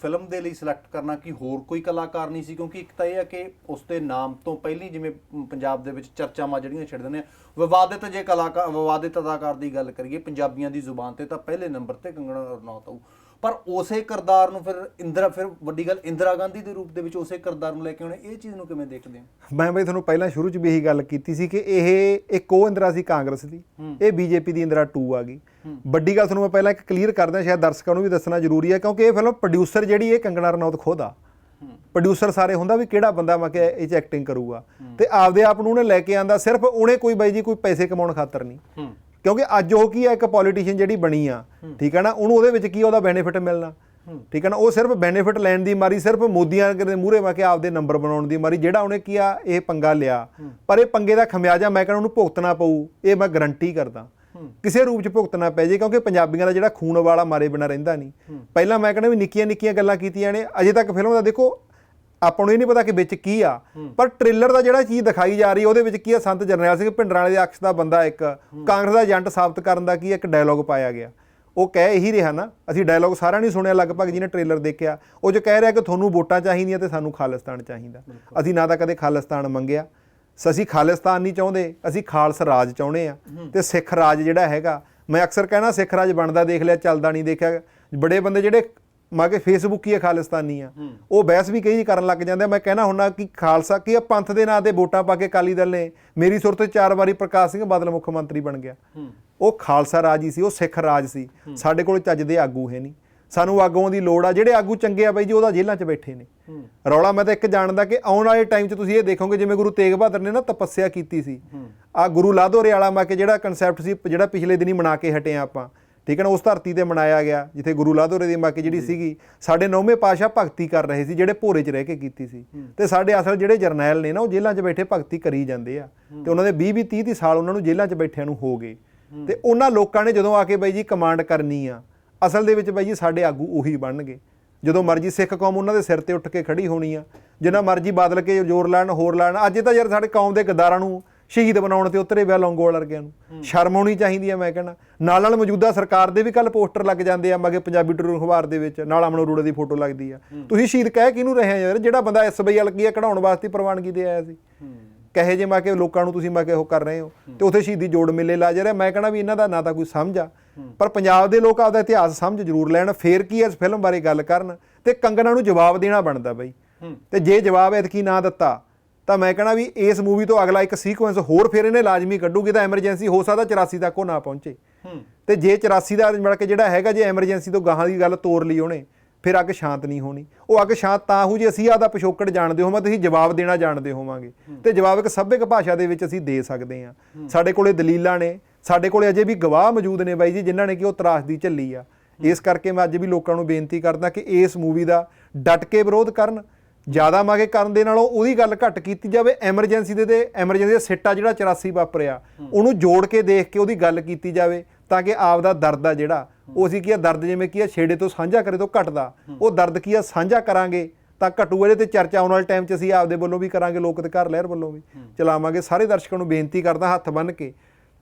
ਫਿਲਮ ਦੇ ਲਈ ਸਿਲੈਕਟ ਕਰਨਾ ਕਿ ਹੋਰ ਕੋਈ ਕਲਾਕਾਰ ਨਹੀਂ ਸੀ ਕਿਉਂਕਿ ਇੱਕ ਤਾਂ ਇਹ ਹੈ ਕਿ ਉਸ ਦੇ ਨਾਮ ਤੋਂ ਪਹਿਲੀ ਜਿਵੇਂ ਪੰਜਾਬ ਦੇ ਵਿੱਚ ਚਰਚਾਵਾਂ ਜਿਹੜੀਆਂ ਛਿੜ ਦਿੰਦੇ ਆ ਵਿਵਾਦਿਤ ਜੇ ਕਲਾਕਾਰ ਵਿਵਾਦਿਤ ਅਦਾਕਾਰ ਦੀ ਗੱਲ ਕਰੀਏ ਪੰਜਾਬੀਆਂ ਦੀ ਜ਼ੁਬਾਨ ਤੇ ਤਾਂ ਪਹਿਲੇ ਨੰਬਰ ਤੇ ਕੰਗਣਾ ਰਣੌਤ ਆਊ। ਪਰ ਉਸੇ ਕਿਰਦਾਰ ਨੂੰ ਫਿਰ ਇੰਦਰਾ ਫਿਰ ਵੱਡੀ ਗੱਲ ਇੰਦਰਾ ਗਾਂਧੀ ਦੇ ਰੂਪ ਦੇ ਵਿੱਚ ਉਸੇ ਕਿਰਦਾਰ ਨੂੰ ਲੈ ਕੇ ਆਉਣੇ ਇਹ ਚੀਜ਼ ਨੂੰ ਕਿਵੇਂ ਦੇਖਦੇ ਹੋ? ਮੈਂ ਬਈ ਤੁਹਾਨੂੰ ਪਹਿਲਾਂ ਸ਼ੁਰੂ 'ਚ ਵੀ ਇਹੀ ਗੱਲ ਕੀਤੀ ਸੀ ਕਿ ਇਹ ਇੱਕ ਉਹ ਇੰਦਰਾ ਸੀ ਕਾਂਗਰਸ ਦੀ ਇਹ ਬੀਜੇਪੀ ਦੀ ਇੰਦਰਾ 2 ਆ ਗਈ। ਵੱਡੀ ਗੱਲ ਤੁਹਾਨੂੰ ਮੈਂ ਪਹਿਲਾਂ ਇੱਕ ਕਲੀਅਰ ਕਰਦਾ ਸ਼ਾਇਦ ਦਰਸ਼ਕਾਂ ਨੂੰ ਵੀ ਦੱਸਣਾ ਜ਼ਰੂਰੀ ਹੈ ਕਿਉਂਕਿ ਇਹ ਫਿਲਮ ਪ੍ਰੋਡਿਊਸਰ ਜਿਹੜੀ ਇਹ ਕੰਗਣਾ ਰਣੌਤ ਖੁਦ ਆ। ਪ੍ਰੋਡਿਊਸਰ ਸਾਰੇ ਹੁੰਦਾ ਵੀ ਕਿਹੜਾ ਬੰਦਾ ਮੈਂ ਕਿ ਇਹ 'ਚ ਐਕਟਿੰਗ ਕਰੂਗਾ। ਤੇ ਆਪਦੇ ਆਪ ਨੂੰ ਉਹਨੇ ਲੈ ਕੇ ਆਂਦਾ ਸਿਰਫ ਉਹਨੇ ਕੋਈ ਬਾਈ ਜੀ ਕੋਈ ਪੈਸੇ ਕਮਾਉਣ ਖਾਤਰ ਨਹੀਂ। ਕਿਉਂਕਿ ਅੱਜ ਉਹ ਕੀ ਹੈ ਇੱਕ ਪੋਲੀਟੀਸ਼ੀਅਨ ਜਿਹੜੀ ਬਣੀ ਆ ਠੀਕ ਹੈ ਨਾ ਉਹਨੂੰ ਉਹਦੇ ਵਿੱਚ ਕੀ ਉਹਦਾ ਬੈਨੀਫਿਟ ਮਿਲਣਾ। ਠੀਕ ਹੈ ਨਾ ਉਹ ਸਿਰਫ ਬੈਨੀਫਿਟ ਲੈਣ ਦੀ ਮਾਰੀ ਸਿਰਫ ਮੋਦੀਆਂ ਦੇ ਮੂਹਰੇ ਵਾ ਕੇ ਆਪਦੇ ਨੰਬਰ ਬਣਾਉਣ ਦੀ ਮਾਰੀ ਜਿਹੜਾ ਉਹਨੇ ਕੀ ਆ ਇਹ ਪੰਗਾ ਲਿਆ। ਪਰ ਇਹ ਪੰਗੇ ਦਾ ਖਮਿਆਜਾ ਮੈਂ ਕਹਿੰਦਾ ਉਹਨੂੰ ਭੁਗਤਣਾ ਪਊ ਇਹ ਮੈਂ ਗਰੰਟੀ ਕਰਦਾ। ਕਿਸੇ ਰੂਪ ਚ ਭੁਗਤਣਾ ਪੈ ਜੇ ਕਿਉਂਕਿ ਪੰਜਾਬੀਆਂ ਦਾ ਜਿਹੜਾ ਖੂਨ ਵਾਲਾ ਮਾਰੇ ਬਿਨਾ ਰਹਿੰਦਾ ਨਹੀਂ। ਪਹਿਲਾਂ ਮੈਂ ਕਹਿੰਦਾ ਵੀ ਨਿੱਕੀਆਂ ਨਿੱਕੀਆਂ ਗੱਲਾਂ ਕੀਤੀਆਂ ਨੇ ਅਜੇ ਤੱਕ ਫਿਲਮ ਦਾ ਦੇਖੋ ਆਪਾਂ ਨੂੰ ਇਹ ਨਹੀਂ ਪਤਾ ਕਿ ਵਿੱਚ ਕੀ ਆ ਪਰ ਟ੍ਰੇਲਰ ਦਾ ਜਿਹੜਾ ਚੀਜ਼ ਦਿਖਾਈ ਜਾ ਰਹੀ ਉਹਦੇ ਵਿੱਚ ਕੀ ਆ ਸੰਤ ਜਰਨੈਲ ਸਿੰਘ ਭਿੰਡਰਾਂਵਾਲੇ ਦੇ ਅਕਸ਼ ਦਾ ਬੰਦਾ ਇੱਕ ਕਾਂਗਰਸ ਦਾ ਏਜੰਟ ਸਾਬਤ ਕਰਨ ਦਾ ਕੀ ਇੱਕ ਡਾਇਲੋਗ ਪਾਇਆ ਗਿਆ। ਉਹ ਕਹਿ ਇਹੀ ਰਿਹਾ ਨਾ ਅਸੀਂ ਡਾਇਲੋਗ ਸਾਰਿਆਂ ਨੇ ਸੁਣਿਆ ਲਗਭਗ ਜਿਹਨੇ ਟ੍ਰੇਲਰ ਦੇਖਿਆ ਉਹ ਜੋ ਕਹਿ ਰਿਹਾ ਕਿ ਤੁਹਾਨੂੰ ਵੋਟਾਂ ਚਾਹੀਦੀਆਂ ਤੇ ਸਾਨੂੰ ਖਾਲਿਸਤਾਨ ਚਾਹੀਦਾ। ਅਸੀਂ ਨਾ ਤਾਂ ਕਦੇ ਖਾਲਿਸਤਾਨ ਮੰਗਿਆ ਅਸੀਂ ਖਾਲਿਸਤਾਨ ਨਹੀਂ ਚਾਹੁੰਦੇ ਅਸੀਂ ਖਾਲਸ ਰਾਜ ਚਾਹੁੰਦੇ ਆ ਤੇ ਸਿੱਖ ਰਾਜ ਜਿਹੜਾ ਹੈਗਾ ਮੈਂ ਅਕਸਰ ਕਹਿਣਾ ਸਿੱਖ ਰਾਜ ਬਣਦਾ ਦੇਖ ਲਿਆ ਚੱਲਦਾ ਨਹੀਂ ਦੇਖਿਆ। ਬੜੇ ਬੰਦੇ ਜਿਹੜੇ ਮਾ ਕੇ ਫੇਸਬੁੱਕ ਹੀ ਆ ਖਾਲਿਸਤਾਨੀ ਆ। ਉਹ ਬਹਿਸ ਵੀ ਕਈ ਕਰਨ ਲੱਗ ਜਾਂਦੇ। ਮੈਂ ਕਹਿਣਾ ਹੁੰਨਾ ਕਿ ਖਾਲਸਾ ਕੀ ਆ ਪੰਥ ਦੇ ਨਾਂ ਤੇ ਵੋਟਾਂ ਪਾ ਕੇ ਅਕਾਲੀ ਦਲ ਨੇ ਮੇਰੀ ਸੁਰਤ ਚਾਰ ਵਾਰੀ ਪ੍ਰਕਾਸ਼ ਸਿੰਘ ਬਾਦਲ ਮੁੱਖ ਮੰਤਰੀ ਬਣ ਗਿਆ। ਉਹ ਖਾਲਸਾ ਰਾਜ ਹੀ ਸੀ ਉਹ ਸਿੱਖ ਰਾਜ ਸੀ। ਸਾਡੇ ਕੋਲ ਚੱਜ ਦੇ ਆਗੂ ਹੈ ਨਹੀਂ। ਸਾਨੂੰ ਆਗੂਆਂ ਦੀ ਲੋੜ ਆ ਜਿਹੜੇ ਆਗੂ ਚੰਗੇ ਆ ਬਾਈ ਜੀ ਉਹਦਾ ਜੇਲ੍ਹਾਂ 'ਚ ਬੈਠੇ ਨੇ। ਰੌਲਾ ਮੈਂ ਤਾਂ ਇੱਕ ਜਾਣਦਾ ਕਿ ਆਉਣ ਵਾਲੇ ਟਾਈਮ 'ਚ ਤੁਸੀਂ ਇਹ ਦੇਖੋਗੇ ਜਿਵੇਂ ਗੁਰੂ ਤੇਗ ਬਹਾਦਰ ਨੇ ਨਾ ਤਪੱਸਿਆ ਕੀਤੀ ਸੀ। ਆ ਗੁਰੂ ਲਾਧੋਰੇ ਵਾਲਾ ਮਾ ਕੇ ਜਿਹੜਾ ਕਨਸੈਪਟ ਸੀ ਜਿਹੜਾ ਪਿਛਲੇ ਦਿਨੀ ਮਨਾ ਕੇ ਹਟੇ ਆ ਆਪਾਂ ਠੀਕ ਹੈ ਨਾ ਉਸ ਧਰਤੀ ਤੇ ਮਨਾਇਆ ਗਿਆ ਜਿੱਥੇ ਗੁਰੂ ਲਾਧੋਰੇ ਦੀ ਮਾ ਕੇ ਜਿਹੜੀ ਸੀਗੀ ਸਾਡੇ ਨੌਵੇਂ ਪਾਸ਼ਾ ਭਗਤੀ ਕਰ ਰਹੇ ਸੀ ਜਿਹੜੇ ਭੋਰੇ 'ਚ ਰਹਿ ਕੇ ਕੀਤੀ ਸੀ। ਤੇ ਸਾਡੇ ਅਸਲ ਜਿਹੜੇ ਜਰਨੈਲ ਨੇ ਨਾ ਉਹ ਜੇਲ੍ਹਾਂ 'ਚ ਬੈਠੇ ਭਗਤੀ ਕਰੀ ਜਾਂਦੇ ਆ। ਤੇ ਉਹਨਾਂ ਦੇ 20 20 30 30 ਸਾਲ ਉਹਨਾਂ ਨੂੰ ਜੇਲ੍ਹਾਂ 'ਚ ਬੈਠਿਆਂ ਨੂੰ ਹੋ ਗਏ। ਤੇ ਉਹਨਾਂ ਲੋਕਾਂ ਨੇ ਜਦੋਂ ਆ ਕੇ ਬਾਈ ਜੀ ਕਮਾਂਡ ਕਰਨੀ ਆ ਅਸਲ ਦੇ ਵਿੱਚ ਬਾਈ ਜੀ ਸਾਡੇ ਆਗੂ ਉਹੀ ਬਣਨਗੇ। ਜਦੋਂ ਮਰਜ਼ੀ ਸਿੱਖ ਕੌਮ ਉਹਨਾਂ ਦੇ ਸਿਰ ਤੇ ਉੱਠ ਕੇ ਖੜੀ ਹੋਣੀ ਆ। ਜਿੰਨਾ ਮਰਜ਼ੀ ਬਦਲ ਕੇ ਜ਼ੋਰ ਲੈਣ ਹੋਰ ਲੈਣ ਅੱਜ ਤਾਂ ਯਾਰ ਸਾਡੇ ਕੌਮ ਦੇ ਗਦਾਰਾਂ ਨੂੰ ਸ਼ਹੀਦ ਬਣਾਉਣ ਤੇ ਉਤਰੇ ਵਿਆ ਲੌਂਗੋਵਾਲ ਵਰਗਿਆਂ ਨੂੰ। ਸ਼ਰਮ ਆਉਣੀ ਚਾਹੀਦੀ ਆ ਮੈਂ ਕਹਿੰਦਾ। ਨਾਲ ਨਾਲ ਮੌਜੂਦਾ ਸਰਕਾਰ ਦੇ ਵੀ ਕੱਲ ਪੋਸਟਰ ਲੱਗ ਜਾਂਦੇ ਆ ਮਗੇ ਪੰਜਾਬੀ ਟਰੂ ਅਖਬਾਰ ਦੇ ਵਿੱਚ ਨਾਲ ਅਮਨ ਅਰੋੜਾ ਦੀ ਫੋਟੋ ਲੱਗਦੀ ਆ। ਤੁਸੀਂ ਸ਼ਹੀਦ ਕਹਿ ਕਿਹਨੂੰ ਰਹੇ ਆ ਯਾਰ? ਜਿਹੜਾ ਬੰਦਾ ਐਸਬੀਆਈ ਆ ਕਢਾਉਣ ਵਾਸਤੇ ਪ੍ਰਵਾਨਗੀ ਦੇ ਆਇਆ ਸੀ। ਕਹੇ ਜੇ ਮੈਂ ਕਿ ਲੋਕਾਂ ਨੂੰ ਤੁਸੀਂ ਮੈਂ ਕਿ ਉਹ ਕਰ ਰਹੇ ਹੋ। ਤੇ ਉਥੇ ਸ਼ਹੀਦੀ ਜੋੜ ਮੇਲੇ ਲਾ ਜਾ ਰਿਹਾ। ਮੈਂ ਕਹਣਾ ਵੀ ਇਹਨਾਂ ਦਾ ਨਾ ਤਾਂ ਕੋਈ ਸਮਝ ਆ। ਪਰ ਪੰਜਾਬ ਦੇ ਲੋਕ ਆਪਦਾ ਇਤਿਹਾਸ ਸਮਝ ਜ਼ਰੂਰ ਲੈਣ ਫੇਰ ਕੀ ਇਸ ਫਿਲਮ ਬਾਰੇ ਗੱਲ ਕਰਨ? ਤੇ ਕੰਗਣਾ ਨੂੰ ਜਵਾਬ ਦੇਣਾ ਬਣਦਾ ਬਈ। ਤੇ ਜੇ ਜਵਾਬ ਐਤਕੀ ਨਾ ਦਿੱਤਾ ਤਾਂ ਮੈਂ ਕਹਣਾ ਵੀ ਇਸ ਮੂਵੀ ਤੋਂ ਅਗਲਾ ਇੱਕ ਸੀਕੁਐਂਸ ਹੋਰ ਫਿਰ ਇਹਨੇ ਲਾਜ਼ਮੀ ਕੱਢੂਗੀ ਤਾਂ ਐਮਰਜੈਂਸੀ ਹੋ ਸਕਦਾ 84 ਤੱਕ ਉਹ ਨਾ ਪਹੁੰਚੇ। ਤੇ ਜੇ 84 ਦਾ ਮਿਲ ਕੇ ਜਿਹੜਾ ਹੈਗਾ ਜੇ ਐਮਰਜੈਂਸੀ ਤੋਂ ਗਾਹਾਂ ਦੀ ਗੱਲ ਤੋਰ ਲਈ ਉਹਨੇ ਫਿਰ ਅੱਗ ਸ਼ਾਂਤ ਨਹੀਂ ਹੋਣੀ। ਉਹ ਅੱਗ ਸ਼ਾਂਤ ਤਾਂ ਹੋ ਜੇ ਅਸੀਂ ਆਦਾ ਪਿਛੋਕੜ ਜਾਣਦੇ ਹੋਵਾਂ ਤੁਸੀਂ ਜਵਾਬ ਦੇਣਾ ਜਾਣਦੇ ਹੋਵਾਂਗੇ। ਤੇ ਜਵਾਬ ਇੱਕ ਸੱਭਿਅਕ ਭਾਸ਼ਾ ਦੇ ਵਿੱਚ ਅਸੀਂ ਦੇ ਸਕਦੇ ਹਾਂ। ਸਾਡੇ ਕੋਲੇ ਦਲੀਲਾਂ ਨੇ ਸਾਡੇ ਕੋਲੇ ਅਜੇ ਵੀ ਗਵਾਹ ਮੌਜੂਦ ਨੇ ਬਾਈ ਜੀ ਜਿਨ੍ਹਾਂ ਨੇ ਕਿ ਉਹ ਤਰਾਸਦੀ ਝੱਲੀ ਆ। ਇਸ ਕਰਕੇ ਮੈਂ ਅੱਜ ਵੀ ਲੋਕਾਂ ਨੂੰ ਬੇਨਤੀ ਕਰਦਾ ਕਿ ਇਸ ਮੂਵੀ ਦਾ ਡਟ ਕੇ ਵਿਰੋਧ ਕਰਨ ਜ਼ਿਆਦਾ ਮਾਗੇ ਕਰਨ ਦੇ ਨਾਲੋਂ ਉਹਦੀ ਗੱਲ ਘੱਟ ਕੀਤੀ ਜਾਵੇ। ਐਮਰਜੈਂਸੀ ਦੇ ਤੇ ਐਮਰਜੈਂਸੀ ਦਾ ਸਿੱਟਾ ਜਿਹੜਾ 84 ਵਾਪਰਿਆ ਉਹਨੂੰ ਜੋੜ ਕੇ ਦੇਖ ਕੇ ਉਹਦੀ ਗੱਲ ਕੀਤੀ ਜਾਵੇ ਤਾਂ ਕਿ ਆਪ ਦਾ ਦਰਦ ਆ ਜਿਹੜਾ ਉਹ ਅਸੀਂ ਕੀ ਆ ਦਰਦ ਜਿਵੇਂ ਕੀ ਆ ਛੇੜੇ ਤੋਂ ਸਾਂਝਾ ਕਰੇ ਤੋਂ ਘਟਦਾ। ਉਹ ਦਰਦ ਕੀ ਆ ਸਾਂਝਾ ਕਰਾਂਗੇ ਤਾਂ ਘਟੂ ਇਹਦੇ ਤੇ ਚਰਚਾ ਆਉਣ ਵਾਲੇ ਟਾਈਮ 'ਚ ਅਸੀਂ ਆਪਦੇ ਵੱਲੋਂ ਵੀ ਕਰਾਂਗੇ ਲੋਕ ਅਧਿਕਾਰ ਲਹਿਰ ਵੱਲੋਂ ਵੀ। ਚਲਾਵਾਂਗੇ। ਸਾਰੇ ਦਰਸ਼ਕਾਂ ਨੂੰ ਬੇਨਤੀ ਕਰਦਾ ਹੱਥ ਬੰਨ੍ਹ ਕੇ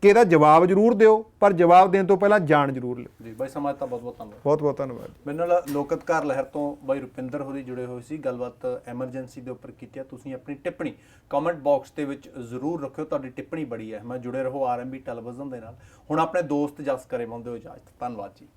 ਕਿ ਇਹਦਾ ਜਵਾਬ ਜ਼ਰੂਰ ਦਿਓ ਪਰ ਜਵਾਬ ਦੇਣ ਤੋਂ ਪਹਿਲਾਂ ਜਾਣ ਜ਼ਰੂਰ ਲਿਓ। ਜੀ ਬਾਈ ਸਮਾਜ ਤਾਂ ਬਹੁਤ ਬਹੁਤ ਧੰਨਵਾਦ। ਬਹੁਤ ਬਹੁਤ ਧੰਨਵਾਦ। ਮੇਰੇ ਨਾਲ ਲੋਕਤਕਾਰ ਲਹਿਰ ਤੋਂ ਬਾਈ ਰੁਪਿੰਦਰ ਹੋਰੀ ਜੁੜੇ ਹੋਏ ਸੀ। ਗੱਲਬਾਤ ਐਮਰਜੈਂਸੀ ਦੇ ਉੱਪਰ ਕੀਤੀ ਆ। ਤੁਸੀਂ ਆਪਣੀ ਟਿੱਪਣੀ ਕਮੈਂਟ ਬਾਕਸ ਦੇ ਵਿੱਚ ਜ਼ਰੂਰ ਰੱਖਿਓ। ਤੁਹਾਡੀ ਟਿੱਪਣੀ ਬੜੀ ਹੈ। ਮੈਂ ਜੁੜੇ ਰਹੋ ਆਰਐਮਬੀ ਟੈਲੀਵਿਜ਼ਨ ਦੇ ਨਾਲ। ਹੁਣ ਆਪਣੇ ਦੋਸਤ ਜਸ ਕਰੇ ਮੰਦੇ ਹੋ ਇਜਾਜ਼ਤ। ਧੰਨਵਾਦ ਜੀ।